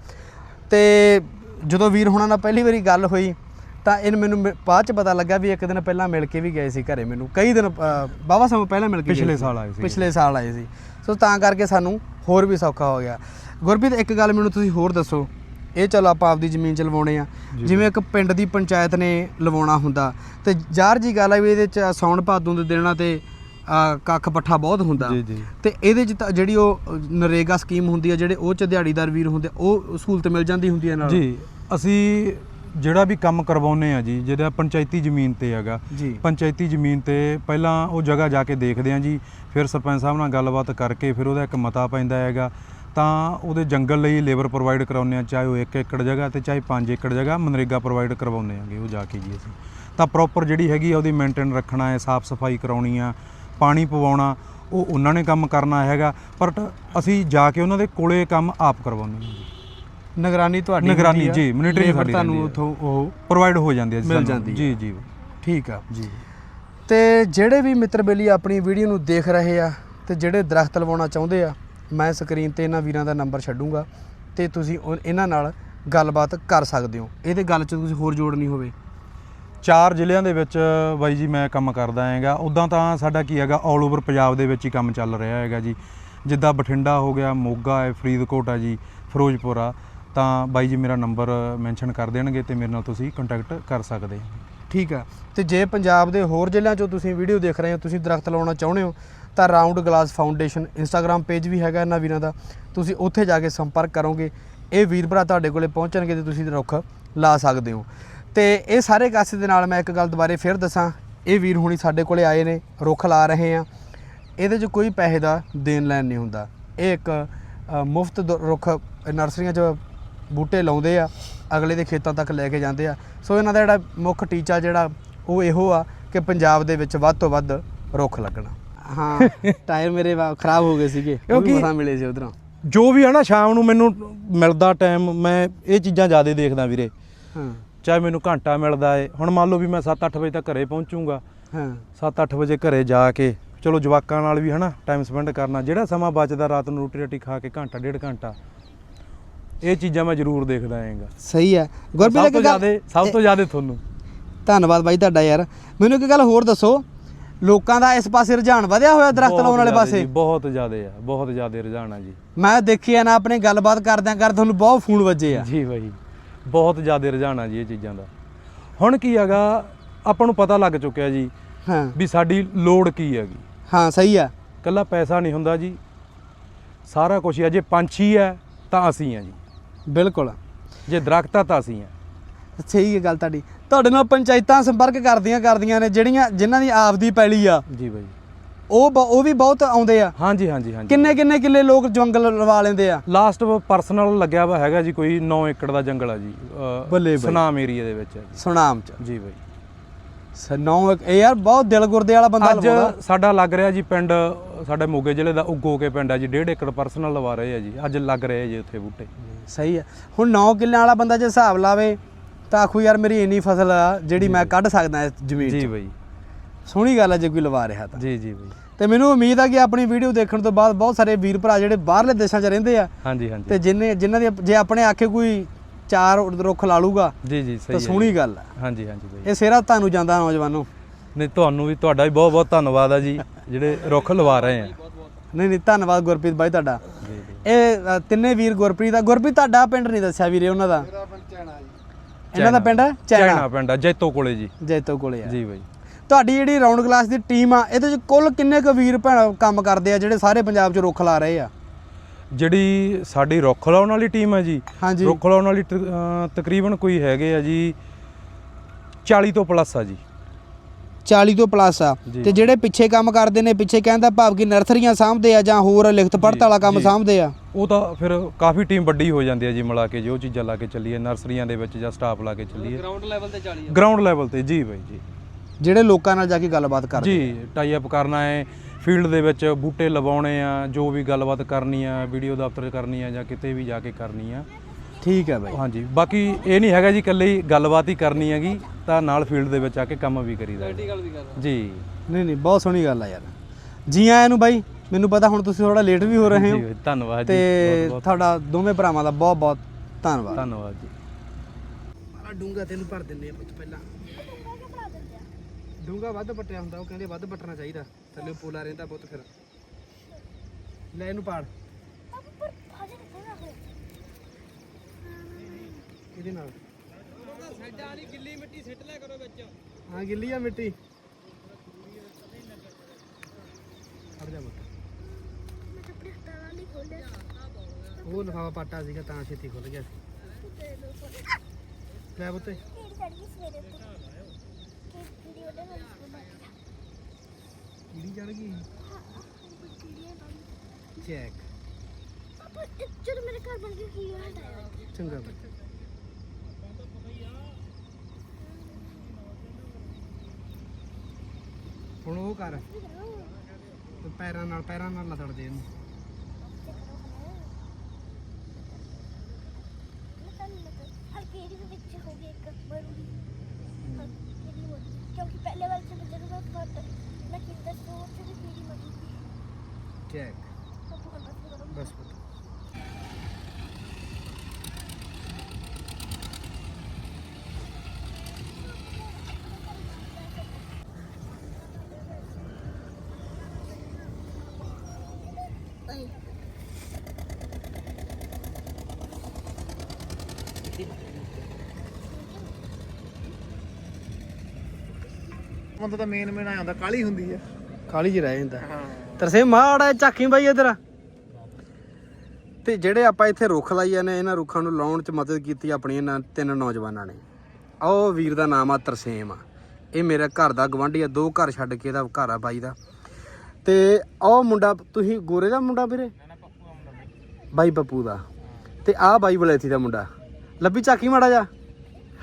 ਤੇ ਜਦੋਂ ਵੀਰ ਹੁਣਾਂ ਨਾਲ ਪਹਿਲੀ ਵਾਰੀ ਗੱਲ ਹੋਈ ਤਾਂ ਇਹਨ ਮੈਨੂੰ ਮਿ- ਬਾਅਦ ਚ ਪਤਾ ਲੱਗਾ ਵੀ ਇੱਕ ਦਿਨ ਪਹਿਲਾਂ ਮਿਲ ਕੇ ਵੀ ਗਏ ਸੀ ਘਰੇ ਮੈਨੂੰ। ਕਈ ਦਿਨ ਬਾਬਾ ਸਮਾਂ ਪਹਿਲਾਂ ਮਿਲ ਕੇ ਗਏ ਪਿਛਲੇ ਸੀ। ਸਾਲ ਆਏ ਸੀ। ਪਿਛਲੇ ਸਾਲ ਆਏ ਸੀ। ਸੋ ਤਾਂ ਕਰਕੇ ਸਾਨੂੰ ਹੋਰ ਵੀ ਸੌਖਾ ਹੋ ਗਿਆ। ਗੁਰਪ੍ਰੀਤ ਇੱਕ ਗੱਲ ਮੈਨੂੰ ਤੁਸੀਂ ਹੋਰ ਦੱਸੋ। ਇਹ ਚਲੋ ਆਪਾਂ ਆਪਦੀ ਜ਼ਮੀਨ ਚ ਲਵਾਉਣੇ ਆ। ਜਿਵੇਂ ਇੱਕ ਪਿੰਡ ਦੀ ਪੰਚਾਇਤ ਨੇ ਲਵਾਉਣਾ ਹੁੰਦਾ ਤੇ ਜ਼ਾਹਰ ਜੀ ਗੱਲ ਆ ਵੀ ਇਹਦੇ ਚ ਸੌਣ ਭਾਦੋਂ ਦੇ ਦਿਨਾਂ ਤੇ ਅ, ਕੱਖ ਪੱਠਾ ਬਹੁਤ ਹੁੰਦਾ। ਜੀ, ਜੀ। ਤੇ ਇਹਦੇ ਚ ਤਾਂ ਜਿਹੜੀ ਉਹ ਨਰੇਗਾ ਸਕੀਮ ਹੁੰਦੀ ਆ ਜਿਹੜੇ ਉਹ ਚ ਦਿਹਾੜੀਦਾਰ ਵੀਰ ਹੁੰਦੇ ਉਹ ਸਹੂਲਤ ਮਿਲ ਜਾਂਦੀ ਹੁੰਦੀ ਹੈ ਨਾਲ? ਜੀ। ਅਸੀਂ ਜਿਹੜਾ ਵੀ ਕੰਮ ਕਰਵਾਉਨੇ ਆ ਜੀ ਜਿਹੜਾ ਪੰਚਾਇਤੀ ਜ਼ਮੀਨ ਤੇ ਹੈਗਾ। ਜੀ। ਪੰਚਾਇਤੀ ਜ਼ਮੀਨ ਤੇ ਪਹਿਲਾਂ ਉਹ ਜਗ੍ਹਾ ਜਾ ਕੇ ਦੇਖਦੇ ਆ ਜੀ ਫਿਰ ਸਰਪੰਚ ਸਾਹਿਬ ਨਾਲ ਗੱਲਬਾਤ ਕਰਕੇ ਫਿਰ ਉਹਦਾ ਇੱਕ ਮਤਾ ਪੈਂਦਾ ਹੈਗਾ। ਤਾਂ ਉਹਦੇ ਜੰਗਲ ਲਈ ਲੇਬਰ ਪ੍ਰੋਵਾਈਡ ਕਰਾਉਂਦੇ ਆ ਚਾਹੇ ਉਹ 1 ਏਕੜ ਜਗ੍ਹਾ ਤੇ ਚਾਹੇ 5 ਏਕੜ ਜਗ੍ਹਾ ਮਨਰੇਗਾ ਪ੍ਰੋਵਾਈਡ ਕਰਵਾਉਂਦੇ ਆਂਗੇ ਉਹ ਜਾ ਕੇ ਜੀ ਅਸੀਂ। ਤਾਂ ਪ੍ਰੋਪਰ ਜਿਹੜੀ ਹੈਗੀ ਆ ਉਹਦੀ ਮੇਨਟੇਨ ਰੱਖਣਾ ਹੈ ਸਾਫ਼ ਸਫ਼ਾਈ ਕਰਾਉਣੀ ਆ ਪਾਣੀ ਪਵਾਉਣਾ ਉਹ ਉਹਨਾਂ ਨੇ ਕੰਮ ਕਰਨਾ ਹੈਗਾ। ਪਰ ਅਸੀਂ ਜਾ ਕੇ ਉਹਨਾਂ ਦੇ ਕੋਲੇ ਕੰਮ ਆਪ ਕਰਵਾਉਂਦੇ ਹਾਂ ਜੀ। ਨਿਗਰਾਨੀ ਤੁਹਾਡੀ ਨਿਗਰਾਨੀ ਜੀ ਮੋਨੀਟਰਿੰਗ ਸਾਡੀ ਤੁਹਾਨੂੰ ਉਥੋਂ ਉਹ ਪ੍ਰੋਵਾਈਡ ਹੋ ਜਾਂਦੀ ਹੈ ਜੀ ਮਿਲ। ਜਾਂਦੀ। ਜੀ ਜੀ। ਠੀਕ ਆ। ਜੀ। ਤੇ ਜਿਹੜੇ ਵੀ ਮਿੱਤਰ ਬੇਲੀ ਆਪਣੀ ਵੀਡੀਓ ਨੂੰ ਦੇਖ ਰਹੇ ਆ ਤੇ ਜਿਹੜੇ ਦਰਖਤ ਲਵਾਉਣਾ ਚਾਹੁੰਦੇ ਆ ਮੈਂ ਸਕਰੀਨ ਤੇ ਇਹਨਾਂ ਵੀਰਾਂ ਦਾ ਨੰਬਰ ਛੱਡੂੰਗਾ ਤੇ ਤੁਸੀਂ ਇਹਨਾਂ ਨਾਲ ਗੱਲਬਾਤ ਕਰ ਸਕਦੇ ਹੋ। ਇਹਦੇ ਗੱਲ 'ਚ ਤੁਸੀਂ ਹੋਰ ਜੋੜਨੀ ਹੋਵੇ। ਚਾਰ ਜ਼ਿਲ੍ਹਿਆਂ ਦੇ ਵਿੱਚ ਬਾਈ ਜੀ ਮੈਂ ਕੰਮ ਕਰਦਾ ਹੈਗਾ। ਉਦਾਂ ਤਾਂ ਸਾਡਾ ਕੀ ਹੈਗਾ 올 ਓਵਰ ਪੰਜਾਬ ਦੇ ਵਿੱਚ ਹੀ ਕੰਮ ਚੱਲ ਰਿਹਾ ਹੈਗਾ ਜੀ। ਜਿੱਦਾਂ ਬਠਿੰਡਾ ਹੋ ਗਿਆ ਮੋਗਾ ਹੈ ਫਰੀਦਕੋਟ ਆ ਜੀ ਫਿਰੋਜ਼ਪੁਰ ਆ। ਤਾਂ ਬਾਈ ਜੀ ਮੇਰਾ ਨੰਬਰ ਮੈਂਸ਼ਨ ਕਰ ਦੇਣਗੇ ਤੇ ਮੇਰੇ ਨਾਲ ਤੁਸੀਂ ਕੰਟੈਕਟ ਕਰ ਸਕਦੇ ਠੀਕ ਆ। ਤੇ ਜੇ ਪੰਜਾਬ ਦੇ ਹੋਰ ਜ਼ਿਲ੍ਹਿਆਂ 'ਚੋਂ ਤੁਸੀਂ ਵੀਡੀਓ ਦੇਖ ਰਹੇ ਹੋ, ਤੁਸੀਂ ਦਰਖਤ ਲਾਉਣਾ ਚਾਹੁੰਦੇ ਹੋ, ਤਾਂ Round Glass Foundation Instagram page ਵੀ ਹੈਗਾ ਇਹਨਾਂ ਵੀਰਾਂ ਦਾ। ਤੁਸੀਂ ਉੱਥੇ ਜਾ ਕੇ ਸੰਪਰਕ ਕਰੋਗੇ। ਇਹ ਵੀਰ ਭਰਾ ਤੁਹਾਡੇ ਕੋਲੇ ਪਹੁੰਚਣਗੇ ਤੇ ਤੁਸੀਂ ਰੁੱਖ ਲਾ ਸਕਦੇ ਹੋ। ਤੇ ਇਹ ਸਾਰੇ ਕਾਸੇ ਦੇ ਨਾਲ ਮੈਂ ਇੱਕ ਗੱਲ ਦੁਬਾਰੇ ਫਿਰ ਦੱਸਾਂ। ਇਹ ਵੀਰ ਹੁਣੀ ਸਾਡੇ ਕੋਲੇ ਆਏ ਨੇ, ਰੁੱਖ ਲਾ ਰਹੇ ਆ। ਇਹਦੇ 'ਚ ਕੋਈ ਪੈਸੇ ਦਾ ਦੇਣ ਲੈਣ ਨਹੀਂ ਹੁੰਦਾ। ਇਹ ਇੱਕ ਮੁਫਤ ਰੁੱਖ ਨਰਸਰੀਆਂ 'ਚ ਬੂਟੇ ਲਾਉਂਦੇ ਆ ਅਗਲੇ ਦੇ ਖੇਤਾਂ ਤੱਕ ਲੈ ਕੇ ਜਾਂਦੇ ਆ। ਸੋ ਇਹਨਾਂ ਦਾ ਜਿਹੜਾ ਮੁੱਖ ਟੀਚਾ ਜਿਹੜਾ ਉਹ ਇਹੋ ਆ ਕਿ ਪੰਜਾਬ ਦੇ ਵਿੱਚ ਵੱਧ ਤੋਂ ਵੱਧ ਰੁੱਖ ਲੱਗਣਾ। ਹਾਂ ਟਾਇਰ ਮੇਰੇ ਖਰਾਬ ਹੋ ਗਏ ਸੀਗੇ। ਕਿਉਂਕਿ- ਮਸਾਂ ਮਿਲੇ ਸੀ ਉਧਰੋਂ। ਜੋ ਵੀ ਆ ਨਾ ਸ਼ਾਮ ਨੂੰ ਮੈਨੂੰ ਮਿਲਦਾ ਟਾਈਮ ਮੈਂ ਇਹ ਚੀਜ਼ਾਂ ਜ਼ਿਆਦਾ ਦੇਖਦਾ ਵੀਰੇ। ਹਾਂ। ਚਾਹੇ ਮੈਨੂੰ ਘੰਟਾ ਮਿਲਦਾ ਏ। ਹੁਣ ਮੰਨ ਲਓ ਵੀ ਮੈਂ 7-8 ਵਜੇ ਤੱਕ ਘਰੇ ਪਹੁੰਚੂਗਾ। ਹਾਂ। 7-8 ਵਜੇ ਘਰੇ ਜਾ ਕੇ ਚਲੋ ਜਵਾਕਾਂ ਨਾਲ ਵੀ ਹਨਾ ਟਾਈਮ ਸਪੈਂਡ ਕਰਨਾ। ਜਿਹੜਾ ਸਮਾਂ ਬਚਦਾ ਰਾਤ ਨੂੰ ਰੋਟੀ ਰਾਟੀ ਖਾ ਕੇ ਘੰਟਾ ਡੇਢ ਘੰਟਾ। ਇਹ ਚੀਜ਼ਾਂ ਮੈਂ ਜ਼ਰੂਰ ਦੇਖਦਾ ਆਏਗਾ। ਸਹੀ ਹੈ। ਸਭ ਗੁਰਪ੍ਰੀਤ ਤੋਂ ਇੱਕ ਗੱਲ ਜ਼ਿਆਦਾ ਸਭ ਤੋਂ ਜ਼ਿਆਦਾ ਤੁਹਾਨੂੰ। ਧੰਨਵਾਦ ਬਾਈ ਤੁਹਾਡਾ ਯਾਰ। ਮੈਨੂੰ ਇੱਕ ਗੱਲ ਹੋਰ ਦੱਸੋ। ਲੋਕਾਂ ਦਾ ਇਸ ਪਾਸੇ ਰੁਝਾਨ ਵਧਿਆ ਹੋਇਆ ਦਰਖਤ ਬਹੁਤ ਲਾਉਣ ਵਾਲੇ ਜ਼ਿਆਦਾ ਪਾਸੇ? ਬਹੁਤ ਜ਼ਿਆਦਾ ਆ ਬਹੁਤ ਜ਼ਿਆਦਾ ਰੁਝਾਨ ਆ ਜੀ। ਮੈਂ ਦੇਖਿਆ ਨਾ ਆਪਣੀ ਗੱਲਬਾਤ ਕਰਦਿਆਂ ਕਰ ਤੁਹਾਨੂੰ ਬਹੁਤ ਫੋਨ ਵੱਜੇ ਆ। ਜੀ ਬਾਈ ਬਹੁਤ ਜ਼ਿਆਦਾ ਰੁਝਾਨ ਆ ਜੀ ਇਹ ਚੀਜ਼ਾਂ ਦਾ। ਹੁਣ ਕੀ ਹੈਗਾ ਆਪਾਂ ਨੂੰ ਪਤਾ ਲੱਗ ਚੁੱਕਿਆ ਜੀ ਹਾਂ। ਵੀ ਸਾਡੀ ਲੋੜ ਕੀ ਹੈਗੀ। ਹਾਂ ਸਹੀ ਆ। ਕੱਲਾ ਪੈਸਾ ਨਹੀਂ ਹੁੰਦਾ ਜੀ। ਸਾਰਾ ਕੁਝ ਹੈ ਜੇ ਪੰਛੀ ਹੈ ਤਾਂ ਅਸੀਂ ਆ ਜੀ। ਬਿਲਕੁਲ। ਜੇ ਦਰਖਤ ਤਾਂ ਅਸੀਂ ਆ ਸਹੀ ਹੈ ਗੱਲ ਤੁਹਾਡੀ। ਤੁਹਾਡੇ ਨਾਲ ਪੰਚਾਇਤਾਂ ਸੰਪਰਕ ਕਰਦੀਆਂ ਕਰਦੀਆਂ ਨੇ ਜਿਹੜੀਆਂ ਜਿਨ੍ਹਾਂ ਦੀ ਆਪਦੀ ਪੈਲੀ ਆ। ਜੀ ਬਾਈ। ਉਹ ਬ- ਉਹ ਵੀ ਬਹੁਤ ਆਉਂਦੇ ਆ। ਹਾਂਜੀ ਹਾਂਜੀ ਹਾਂਜੀ। ਕਿੰਨੇ ਕਿੰਨੇ ਕਿੱਲੇ ਲੋਕ ਜੰਗਲ ਲਵਾ ਲੈਂਦੇ ਆ? ਲਾਸਟ ਪਰਸਨਲ ਲੱਗਿਆ ਵਾ ਹੈਗਾ ਜੀ ਕੋਈ 9 ਏਕੜ ਦਾ ਜੰਗਲ ਆ ਜੀ। ਅਹ, ਬੱਲੇ ਬਾਈ। ਸੁਨਾਮ ਏਰੀਆ ਦੇ ਵਿੱਚ ਹੈ ਜੀ। ਸੁਨਾਮ ਚ। ਜੀ ਬਾਈ। ਨੌ ਇਹ ਯਾਰ ਬਹੁਤ ਦਿਲ ਗੁਰਦੇ ਵਾਲਾ ਬੰਦਾ ਅੱਜ ਲਵਾਉਂਦਾ। ਸਾਡਾ ਲੱਗ ਰਿਹਾ ਜੀ ਪਿੰਡ ਸਾਡੇ ਮੋਗੇ ਜ਼ਿਲ੍ਹੇ ਦਾ ਉਗੋ ਕੇ ਪਿੰਡ ਆ ਜੀ 1.5 ਏਕੜ ਪਰਸਨਲ ਲਵਾ ਰਹੇ ਆ ਜੀ ਅੱਜ ਲੱਗ ਰਹੇ ਆ ਜੀ ਉੱਥੇ ਬੂਟੇ। ਸਹੀ ਹੈ ਹੁਣ 9 ਕਿੱਲਿਆਂ ਵਾਲਾ ਬੰਦਾ ਜੇ ਹਿਸਾਬ ਲਾਵੇ ਤਾਂ ਆਖੂ ਯਾਰ ਮੇਰੀ ਇੰਨੀ ਫਸਲ ਆ ਜਿਹੜੀ ਮੈਂ ਕੱਢ ਸਕਦਾ ਇਸ ਜ਼ਮੀਨ ਜੀ ਬਾਈ। ਸੋਹਣੀ ਗੱਲ ਹੈ ਜੇ ਕੋਈ ਲਵਾ ਰਿਹਾ ਤਾਂ। ਜੀ ਜੀ ਬਾਈ। ਤੇ ਮੈਨੂੰ ਉਮੀਦ ਆ ਕਿ ਆਪਣੀ ਵੀਡੀਓ ਦੇਖਣ ਤੋਂ ਬਾਅਦ ਬਹੁਤ ਸਾਰੇ ਵੀਰ ਭਰਾ ਜਿਹੜੇ ਬਾਹਰਲੇ ਦੇਸ਼ਾਂ 'ਚ ਰਹਿੰਦੇ ਆ ਹਾਂਜੀ ਹਾਂਜੀ। ਤੇ ਜਿੰਨੇ ਜਿਨ੍ਹਾਂ ਦੀ ਜੇ ਆਪਣੇ ਆਖੇ ਕੋਈ ਚਾਰ ਰੁੱਖ ਲਾ ਲੂਗਾ ਜੀ ਜੀ ਸਹੀ ਤਾਂ ਹੈ ਸੋਹਣੀ। ਗੱਲ ਆ। ਹਾਂਜੀ ਹਾਂਜੀ ਬਾਈ। ਇਹ ਸਿਰਾ ਤੁਹਾਨੂੰ ਜਾਂਦਾ ਨੌਜਵਾਨੋ। ਨਹੀਂ ਤੁਹਾਨੂੰ ਵੀ ਤੁਹਾਡਾ ਵੀ ਬਹੁਤ ਬਹੁਤ ਧੰਨਵਾਦ ਆ ਜੀ ਜਿਹੜੇ ਰੁੱਖ ਲਵਾ ਰਹੇ ਆ। ਨਹੀਂ ਨਹੀਂ ਧੰਨਵਾਦ ਗੁਰਪ੍ਰੀਤ ਬਾਈ ਤੁਹਾਡਾ। ਜੀ ਜੀ। ਇਹ ਅ, ਤਿੰਨੇ ਵੀਰ ਗੁਰਪ੍ਰੀਤ ਦਾ ਗੁਰਪ੍ਰੀਤ ਤੁਹਾਡਾ ਪਿੰਡ ਨਹੀਂ ਦੱਸਿਆ ਵੀਰੇ ਉਹਨਾਂ ਦਾ? ਮੇਰਾ ਪਿੰਡ ਚੈਣਾ ਜੀ। ਇਹਨਾਂ ਦਾ ਪਿੰਡ ਚੈਣਾ। ਚੈਣਾ ਪਿੰਡ ਆ ਜੈਤੋ ਕੋਲੇ ਜੀ। ਜੈਤੋ ਕੋਲੇ ਆ। ਜੀ ਬਾਈ। ਤੁਹਾਡੀ ਜਿਹੜੀ ਰਾਉਂਡ ਕਲਾਸ ਦੀ ਟੀਮ ਆ ਇਹਦੇ ਚ ਕੁੱਲ ਕਿੰਨੇ ਕੁ ਵੀਰ ਭੈਣ ਕੰਮ ਕਰਦੇ ਆ ਜਿਹੜੇ ਸਾਰੇ ਪੰਜਾਬ 'ਚ ਰੁੱਖ ਲਾ ਰਹੇ ਆ? ਜਿਹੜੀ ਸਾਡੀ ਰੁੱਖ ਲਾਉਣ ਵਾਲੀ ਟੀਮ ਹੈ ਜੀ ਹਾਂਜੀ। ਰੁੱਖ ਲਾਉਣ ਵਾਲੀ ਅਹ ਤਕਰੀਬਨ ਕੋਈ ਹੈਗੇ ਆ ਜੀ 40 ਤੋਂ ਪਲੱਸ ਆ ਜੀ। 40 ਤੋਂ ਪਲੱਸ ਆ। ਜੀ। ਤੇ ਜਿਹੜੇ ਪਿੱਛੇ ਕੰਮ ਕਰਦੇ ਨੇ ਪਿੱਛੇ ਕਹਿੰਦਾ ਭਾਵ ਕਿ ਨਰਸਰੀਆਂ ਸਾਂਭਦੇ ਆ ਜਾਂ ਹੋਰ ਲਿਖਤ ਪੜਤ ਵਾਲਾ ਕੰਮ ਜੀ। ਸਾਂਭਦੇ ਆ। ਉਹ ਤਾਂ ਫਿਰ ਕਾਫੀ ਟੀਮ ਵੱਡੀ ਹੋ ਜਾਂਦੀ ਹੈ ਜੀ ਮਿਲਾ ਕੇ ਜੋ ਚੀਜ਼ਾਂ ਲਾ ਕੇ ਚੱਲੀਏ ਨਰਸਰੀਆਂ ਦੇ ਵਿੱਚ ਜਾਂ ਸਟਾਫ ਲਾ ਕੇ ਚੱਲੀਏ। ਗਰਾਊਂਡ ਲੈਵਲ ਤੇ 40 ਗਰਾਊਂਡ ਲੈਵਲ ਤੇ ਜੀ ਬਾਈ ਜੀ। ਜਿਹੜੇ ਲੋਕਾਂ ਨਾਲ ਜਾ ਕੇ ਗੱਲਬਾਤ ਕਰਦੇ ਜੀ ਟਾਈ ਅਪ ਕਰਨਾ ਹੈ ਫੀਲਡ ਦੇ ਵਿੱਚ ਬੂਟੇ ਲਵਾਉਣੇ ਆ ਜੋ ਵੀ ਗੱਲਬਾਤ ਕਰਨੀ ਆ ਵੀਡੀਓ ਦਫ਼ਤਰ 'ਚ ਕਰਨੀ ਆ ਜਾਂ ਕਿਤੇ ਵੀ ਜਾ ਕੇ ਕਰਨੀ ਆ। ਠੀਕ ਹੈ ਬਾਈ। ਹਾਂਜੀ ਬਾਕੀ ਇਹ ਨਹੀਂ ਹੈਗਾ ਜੀ ਇਕੱਲੇ ਹੀ ਗੱਲਬਾਤ ਹੀ ਕਰਨੀ ਹੈਗੀ ਤਾਂ ਨਾਲ ਫੀਲਡ ਦੇ ਵਿੱਚ ਆ ਕੇ ਕੰਮ ਵੀ ਕਰੀਦਾ। ਜੀ। ਨਹੀਂ ਨਹੀਂ ਬਹੁਤ ਸੋਹਣੀ ਗੱਲ ਆ ਯਾਰ। ਜੀ ਆਇਆਂ ਨੂੰ ਬਾਈ ਮੈਨੂੰ ਪਤਾ ਹੁਣ ਤੁਸੀਂ ਥੋੜਾ ਲੇਟ ਵੀ ਹੋ ਰਹੇ ਹੋ। ਜੀ ਧੰਨਵਾਦ ਜੀ ਤੇ ਬਹੁਤ। ਤੁਹਾਡਾ ਦੋਵੇਂ ਭਰਾਵਾਂ ਦਾ ਬਹੁਤ ਬਹੁਤ ਬਹੁਤ ਧੰਨਵਾਦ। ਧੰਨਵਾਦ ਜੀ। ਆ ਡੂੰਗਾ ਤੈਨੂੰ ਭਰ ਦਿੰਨੇ ਆ ਪੁੱਤ ਪਹਿਲਾਂ। ਡੂੰਗਾ ਵੱਧ ਪੱਟਿਆ ਹੁੰਦਾ, ਉਹ ਕਹਿੰਦੇ ਵੱਧ ਪੱਟਣਾ ਚਾਹੀਦਾ, ਥੱਲੇ ਪੋਲਾ ਰਹਿੰਦਾ ਪੁੱਤ ਫਿਰ। ਲੈ ਇਹਨੂੰ ਪਾੜ। ਪਰ ਹਜੇ ਕਿੱਥੇ ਨਾ ਹੋਏ ਇਹਦੇ ਨਾਲ। ਹਾਂ, ਗਿੱਲੀ ਆ ਮਿੱਟੀ। ਹਟ ਜਾ ਪੁੱਤ ਮੈਂ ਤਾਂ ਆਪਣੇ ਨਹੀਂ ਖੋਲਿਆ ਉਹ ਲਫਾਫਾ ਪਾਟਾ ਸੀਗਾ, ਤਾਂ ਛੇਤੀ ਖੁੱਲ ਗਿਆ ਸੀ। ਲੈ ਬੁੱਤੇ ਸਵੇਰੇ ਤੋਂ ਕੀੜੀ ਉਹਦੇ ਨਾਲ ਸਕੂਲ ਕੀੜੀ ਚੜ ਗਈ? ਚੈੱਕ ਪਾਪਾ ਇਹ ਜਦੋਂ ਮੇਰੇ ਘਰ ਬਣ ਗਿਆ ਕੀ ਹੋਇਆ? ਚੰਗਾ ਬੱਚਾ ਹੁਣ ਉਹ ਕਰ। ਤੇ ਪੈਰਾਂ ਨਾਲ ਪੈਰਾਂ ਨਾਲ ਲਸੜ ਦੇ ਇਹਨੂੰ। ਹਲਕੀ ਦੇ ਵਿੱਚ ਹੋ ਗਈ ਇੱਕ ਬੜੀ ਕਿਉਂਕਿ ਪਹਿਲੇ ਵਾਰ ਜਦੋਂ ਜਦੋਂ ਮੈਂ ਫਟ ਮੈਂ ਕੀਤਾ ਸੀ ਉਹ ਤੇ ਵੀ ਕੀੜੀ ਮਰੀ ਸੀ ਚੈੱਕ ਪਾਪਾ ਹੁਣ ਬਸ ਕਰੋ ਬਸ ਪੁੱਤ ਬੰਦਾ ਤਾਂ ਮੇਨ ਮੇਨ ਆ ਜਾਂਦਾ ਕਾਲੀ ਹੁੰਦੀ ਆ। ਕਾਲੀ ਜਿਹੀ ਰਹਿ ਜਾਂਦਾ। ਤਰਸੇ ਮਾੜਾ ਝਾਕੀ ਬਾਈ ਇਧਰ। ਤੇ ਜਿਹੜੇ ਆਪਾਂ ਇੱਥੇ ਰੁੱਖ ਲਾਈਏ ਨੇ ਇਹਨਾਂ ਰੁੱਖਾਂ ਨੂੰ ਲਾਉਣ 'ਚ ਮਦਦ ਕੀਤੀ ਆਪਣੀ ਇਹਨਾਂ ਤਿੰਨ ਨੌਜਵਾਨਾਂ ਨੇ। ਆਹ ਵੀਰ ਦਾ ਨਾਮ ਆ ਤਰਸੇਮ ਆ। ਇਹ ਮੇਰੇ ਘਰ ਦਾ ਗਵਾਂਢੀ ਆ ਦੋ ਘਰ ਛੱਡ ਕੇ ਇਹਦਾ ਘਰ ਆ ਬਾਈ ਦਾ। ਤੇ ਉਹ ਮੁੰਡਾ ਤੁਸੀਂ ਗੋਰੇ ਦਾ ਮੁੰਡਾ ਵੀਰੇ? ਬਾਈ। ਪੱਪੂ ਦਾ। ਤੇ ਆਹ ਬਾਈ ਬਲੇਥੀ ਦਾ ਮੁੰਡਾ। ਲੱਭੀ ਝਾਕੀ ਮਾੜਾ ਜਾ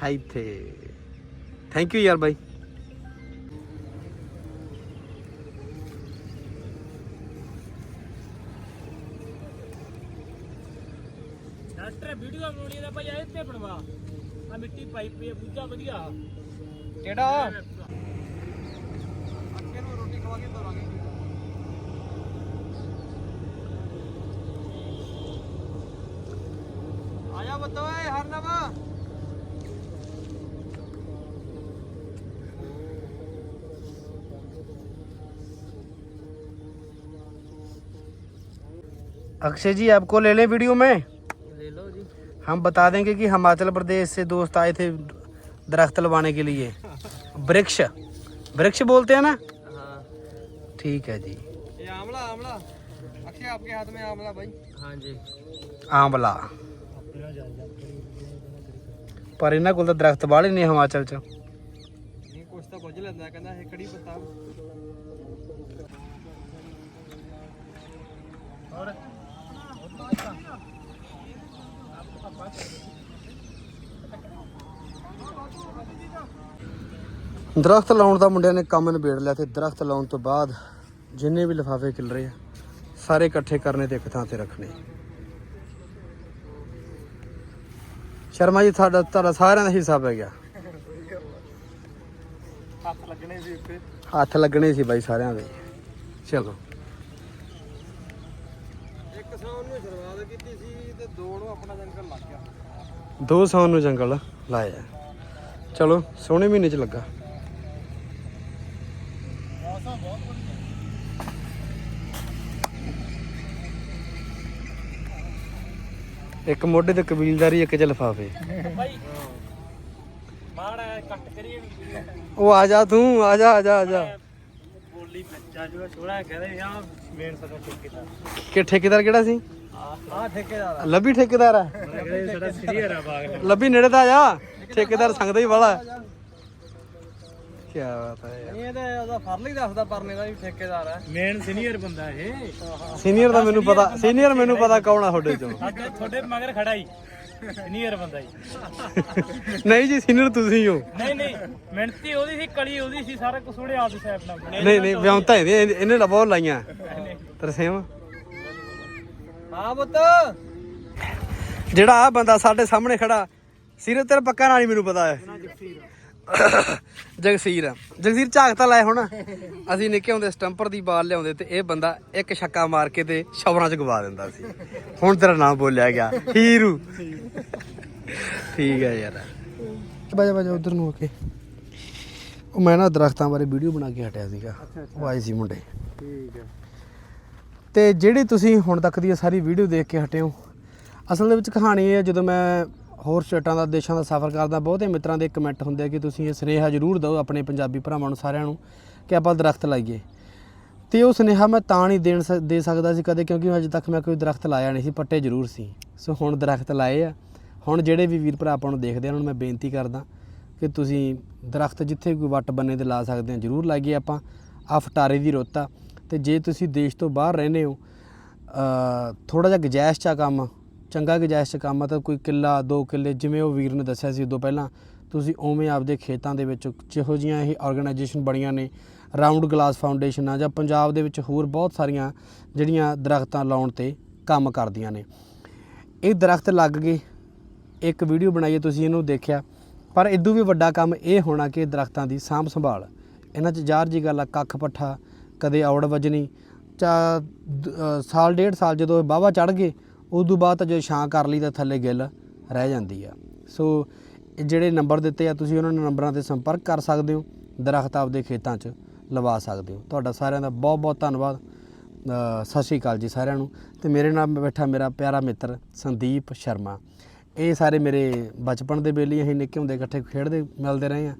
ਹਾਈ ਇੱਥੇ ਥੈਂਕ ਯੂ ਯਾਰ ਬਾਈ। ਦਾ ਭਾਈ ਇਹ ਤੇ ਬਣਵਾ ਆ ਮਿੱਟੀ ਪਾਈ ਪਈ ਆ ਬੂਝਾ ਵਧੀਆ ਕਿਹੜਾ ਅੱਗੇ ਨੂੰ ਰੋਟੀ ਖਵਾ ਕੇ ਦਵਾਂਗੇ ਆਇਆ ਬੱਤੋ ਏ ਹਰਨਵਾ अक्षय जी आपको ले लें वीडियो में ਲੈ ਲਓ ਜੀ हम बता देंगे कि हिमाचल प्रदेश से दोस्त आए थे दरख्त लगवाने के लिए वृक्ष वृक्ष बोलते हैं ना ਹਾਂ ठीक है जी ये आमला आमला अक्षय आपके हाथ में आमला भाई ਹਾਂਜੀ ਆਂਵਲਾ ਪਰ ਇਹਨਾਂ ਕੋਲ ਤਾਂ ਦਰਖਤ ਬਾਹਲੇ ਨੇ ਹਿਮਾਚਲ ਚ ਇਹ ਕੁਛ ਤਾਂ ਬੁੱਝ ਲੈਂਦਾ ਕਹਿੰਦਾ ਇਹ ਕੜੀ ਪੱਤਾ ਦਰਖਤ ਲਾਉਣ ਦਾ ਮੁੰਡਿਆਂ ਨੇ ਕੰਮ ਨਿਬੇੜ ਲਿਆ ਤੇ ਦਰਖਤ ਲਾਉਣ ਤੋਂ ਬਾਅਦ ਜਿੰਨੇ ਵੀ ਲਿਫਾਫੇ ਕਿਲ ਰਹੇ ਆ ਸਾਰੇ ਇਕੱਠੇ ਕਰਨੇ ਤੇ ਇੱਕ ਥਾਂ ਤੇ ਰੱਖਣੇ। ਸ਼ਰਮਾ ਜੀ ਤੁਹਾਡਾ ਤੁਹਾਡਾ ਸਾਰਿਆਂ ਦਾ ਹਿੱਸਾ ਪੈ ਗਿਆ। ਹੱਥ ਲੱਗਣੇ ਸੀ ਉੱਤੇ। ਹੱਥ ਲੱਗਣੇ ਸੀ ਬਾਈ ਸਾਰਿਆਂ ਦੇ। ਚਲੋ। ਇੱਕ ਸੌ ਨੂੰ ਸ਼ੁਰੂਆਤ ਕੀਤੀ ਸੀ ਤੇ ਦੋ ਨੂੰ ਆਪਣਾ ਜੰਗਲ ਲੱਗ ਦੋ ਸੌ ਨੂੰ ਜੰਗਲ ਲਾਇਆ। ਚਲੋ ਸੋਹਣੇ ਮਹੀਨੇ ਚ ਲੱਗਾ। ਇੱਕ ਮੋਢੇ ਤੇ ਕਬੀਲਦਾਰੀ ਇੱਕ ਚ ਲਿਫਾਫੇ। ਭਾਈ ਮਾੜਾ ਕੱਟ ਕਰੀਏ ਵੀਡੀਓ ਉਹ ਆ ਜਾ ਤੂੰ ਆ ਜਾ ਆ ਜਾ ਆ ਜਾ। ਬੋਲੀ ਬੱਚਾ ਜੋ ਛੋੜਾ ਕਹਿੰਦੇ ਆ ਮੇਨ ਸਾਡਾ ਠੇਕੇਦਾਰ। ਕਿ ਠੇਕੇਦਾਰ ਕਿਹੜਾ ਸੀ? ਆ ਠੇਕੇਦਾਰ ਲੱਭੀ ਠੇਕੇਦਾਰ ਆ? ਕਹਿੰਦੇ ਸਾਡਾ ਸੀਨੀਅਰ ਆ ਬਾਗ। ਲੱਭੀ ਨੇੜੇ ਤਾਂ ਆ ਜਾ। ਠੇਕੇਦਾਰ ਸੰਗਦਾ ਹੀ ਵਾਲਾ ਕੀ ਬਾਤ ਹੈ ਯਾਰ। ਇਹ ਤੇ ਉਹਦਾ ਫਰਲ ਹੀ ਦੱਸਦਾ ਪਰਨੇ ਦਾ ਵੀ ਠੇਕੇਦਾਰ ਹੈ ਮੇਨ ਸੀਨੀਅਰ ਬੰਦਾ ਇਹ। ਸੀਨੀਅਰ ਦਾ ਮੈਨੂੰ ਪਤਾ ਸੀਨੀਅਰ ਮੈਨੂੰ ਪਤਾ ਕੌਣ ਆ ਤੁਹਾਡੇ ਚੋਂ। ਸਾਡੇ ਤੁਹਾਡੇ ਮਗਰ ਖੜਾ ਹੀ। ਸੀਨੀਅਰ ਬੰਦਾ ਹੀ। ਨਹੀਂ ਜੀ ਸੀਨੀਅਰ ਤੁਸੀਂ ਹੋ। ਨਹੀਂ ਨਹੀਂ। ਮਿਹਨਤੀ ਉਹਦੀ ਸੀ ਕਲੀ ਉਹਦੀ ਸੀ ਸਾਰਾ ਉਹਦੇ ਆਪ ਦੀ ਸਾਈਡ ਨਾਲ ਨਹੀਂ ਨਹੀਂ ਵਿਆਉਂਤਾ ਇਹਦੇ ਇਹਨੇ ਤਾਂ ਬਹੁਤ ਲਾਈਆਂ। ਤਰਸੇਮ ਹਾਂ ਪੁੱਤ। ਜਿਹੜਾ ਆ ਬੰਦਾ ਸਾਡੇ ਸਾਹਮਣੇ ਖੜਾ ਸਿਰੇ ਤੇਰਾ ਪੱਕਾ ਨਾਲ ਹੀ ਮੈਨੂੰ ਪਤਾ ਹੈ। ਜਗਸੀਰ। ਜਗਸੀਰ ਝਾਕ ਤਾਂ ਲੈ ਹੁਣ। ਅਸੀਂ ਨਿੱਕੇ ਹੁੰਦੇ ਸਟੰਪਰ ਦੀ ਬਾਲ ਲਿਆਉਂਦੇ ਤੇ ਇਹ ਬੰਦਾ ਇੱਕ ਛੱਕਾ ਮਾਰ ਕੇ ਤੇ ਸ਼ਵਰਾਂ 'ਚ ਗਵਾ ਦਿੰਦਾ ਸੀ। ਹੁਣ ਤੇਰਾ ਨਾਮ ਬੋਲਿਆ ਗਿਆ ਹੀਰੂ। ਠੀਕ ਹੈ ਯਾਰ। ਬਾਜਾ ਬਾਜਾ ਉਧਰ ਨੂੰ ਹੋ ਕੇ। ਉਹ ਮੈਂ ਨਾ ਦਰਖਤਾਂ ਬਾਰੇ ਵੀਡੀਓ ਬਣਾ ਕੇ ਹਟਿਆ ਸੀਗਾ। ਉਹ ਆਏ ਸੀ ਮੁੰਡੇ। ਠੀਕ ਹੈ। ਤੇ ਜਿਹੜੀ ਤੁਸੀਂ ਹੁਣ ਤੱਕ ਦੀ ਸਾਰੀ ਵੀਡੀਓ ਦੇਖ ਕੇ ਹਟੇ ਹੋ, ਅਸਲ ਦੇ ਵਿੱਚ ਕਹਾਣੀ ਇਹ ਹੈ, ਜਦੋਂ ਮੈਂ ਹੋਰ ਸਟੇਟਾਂ ਦਾ, ਦੇਸ਼ਾਂ ਦਾ ਸਫ਼ਰ ਕਰਦਾ, ਬਹੁਤੇ ਮਿੱਤਰਾਂ ਦੇ ਕਮੈਂਟ ਹੁੰਦੇ ਆ ਕਿ ਤੁਸੀਂ ਇਹ ਸੁਨੇਹਾ ਜ਼ਰੂਰ ਦਿਓ ਆਪਣੇ ਪੰਜਾਬੀ ਭਰਾਵਾਂ ਨੂੰ, ਸਾਰਿਆਂ ਨੂੰ ਕਿ ਆਪਾਂ ਦਰਖਤ ਲਾਈਏ। ਤੇ ਉਹ ਸੁਨੇਹਾ ਮੈਂ ਤਾਂ ਨਹੀਂ ਦੇਣ ਸਕ- ਦੇ ਸਕਦਾ ਸੀ ਕਦੇ, ਕਿਉਂਕਿ ਅਜੇ ਤੱਕ ਮੈਂ ਕੋਈ ਦਰਖਤ ਲਾਇਆ ਨਹੀਂ ਸੀ, ਪੱਟੇ ਜ਼ਰੂਰ ਸੀ। ਸੋ ਹੁਣ ਦਰਖਤ ਲਾਏ ਆ। ਹੁਣ ਜਿਹੜੇ ਵੀ ਵੀਰ ਭਰਾ ਆਪਾਂ ਨੂੰ ਦੇਖਦੇ ਆ, ਉਹਨਾਂ ਨੂੰ ਮੈਂ ਬੇਨਤੀ ਕਰਦਾ ਕਿ ਤੁਸੀਂ ਦਰਖਤ ਜਿੱਥੇ ਕੋਈ ਵੱਟ ਬੰਨੇ ਤੇ ਲਾ ਸਕਦੇ ਆ, ਜ਼ਰੂਰ ਲਾਈਏ ਆਪਾਂ। ਆ ਫਟਾਰੇ ਦੀ ਰੁੱਤ ਆ। ਤੇ ਜੇ ਤੁਸੀਂ ਦੇਸ਼ ਤੋਂ ਬਾਹਰ ਰਹਿੰਦੇ ਹੋ ਥੋੜਾ ਜਿਹਾ ਗੁਜਾਇਸ਼ ਚਾ ਕੰਮ, ਚੰਗਾ ਗੁਜਾਇਸ਼ ਚ ਕੰਮ ਆ ਤਾਂ ਕੋਈ ਕਿੱਲਾ, ਦੋ ਕਿੱਲੇ, ਜਿਵੇਂ ਉਹ ਵੀਰ ਨੇ ਦੱਸਿਆ ਸੀ ਉਦੋਂ ਪਹਿਲਾਂ, ਤੁਸੀਂ ਉਵੇਂ ਆਪਦੇ ਖੇਤਾਂ ਦੇ ਵਿੱਚ ਜਿਹੋ ਜੀਆਂ ਇਹ ਆਰਗੇਨਾਈਜੇਸ਼ਨ ਬਣੀਆਂ ਨੇ ਰਾਉਂਡ ਗਲਾਸ ਫਾਊਂਡੇਸ਼ਨ ਆ ਜਾਂ ਪੰਜਾਬ ਦੇ ਵਿੱਚ ਹੋਰ ਬਹੁਤ ਸਾਰੀਆਂ ਜਿਹੜੀਆਂ ਦਰਖਤਾਂ ਲਾਉਣ ਤੇ ਕੰਮ ਕਰਦੀਆਂ ਨੇ। ਇਹ ਦਰਖਤ ਲੱਗ ਗਏ, ਇੱਕ ਵੀਡੀਓ ਬਣਾਈਏ ਤੁਸੀਂ ਇਹਨੂੰ ਦੇਖਿਆ, ਪਰ ਇਦੋਂ ਵੀ ਵੱਡਾ ਕੰਮ ਇਹ ਹੋਣਾ ਕਿ ਦਰਖਤਾਂ ਦੀ ਸਾਂਭ ਸੰਭਾਲ। ਇਹਨਾਂ 'ਚ ਜ਼ਾਹਰ ਜੀ ਗੱਲ ਆ, ਕੱਖ ਪੱਠਾ ਕਦੇ ਔੜ ਵੱਜਣੀ, ਚਾ, ਦ- ਸਾਲ, ਡੇਢ ਸਾਲ ਜਦੋਂ ਇਹ ਬਾਵਾ ਚੜ ਗਏ, ਉਦੋਂ ਬਾਅਦ ਤਾਂ ਜੇ ਛਾਂ ਕਰ ਲਈ ਤਾਂ ਥੱਲੇ ਗਿੱਲ ਰਹਿ ਜਾਂਦੀ ਆ। ਸੋ ਇਹ ਜਿਹੜੇ ਨੰਬਰ ਦਿੱਤੇ ਆ, ਤੁਸੀਂ ਉਹਨਾਂ ਨੰਬਰਾਂ ਤੇ ਸੰਪਰਕ ਕਰ ਸਕਦੇ ਹੋ, ਦਰਖਤ ਆਪਦੇ ਖੇਤਾਂ 'ਚ ਲਵਾ ਸਕਦੇ ਹੋ। ਤੁਹਾਡਾ ਸਾਰਿਆਂ ਦਾ ਬਹੁਤ ਬਹੁਤ ਧੰਨਵਾਦ। ਸਤਿ ਸ਼੍ਰੀ ਅਕਾਲ ਜੀ ਸਾਰਿਆਂ ਨੂੰ। ਤੇ ਮੇਰੇ ਨਾਲ ਬੈਠਾ ਮੇਰਾ ਪਿਆਰਾ ਮਿੱਤਰ ਸੰਦੀਪ ਸ਼ਰਮਾ। ਇਹ ਸਾਰੇ ਮੇਰੇ ਬਚਪਨ ਦੇ ਬੇਲੀ, ਅਸੀਂ ਨਿੱਕੇ ਹੁੰਦੇ ਇਕੱਠੇ ਖੇਡਦੇ, ਮਿਲਦੇ ਰਹੇ ਆ।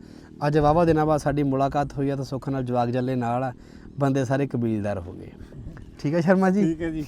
ਅੱਜ ਵਾਵਾ ਦਿਨਾਂ ਬਾਅਦ ਸਾਡੀ ਮੁਲਾਕਾਤ ਹੋਈ ਆ ਤਾਂ ਸੁੱਖ ਨਾਲ ਜਵਾਗ ਜੱਲੇ ਨਾਲ ਆ। ਬੰਦੇ ਸਾਰੇ ਕਬੀਲਦਾਰ ਹੋ ਗਏ। ਠੀਕ ਹੈ ਸ਼ਰਮਾ ਜੀ? ਠੀਕ ਹੈ ਜੀ।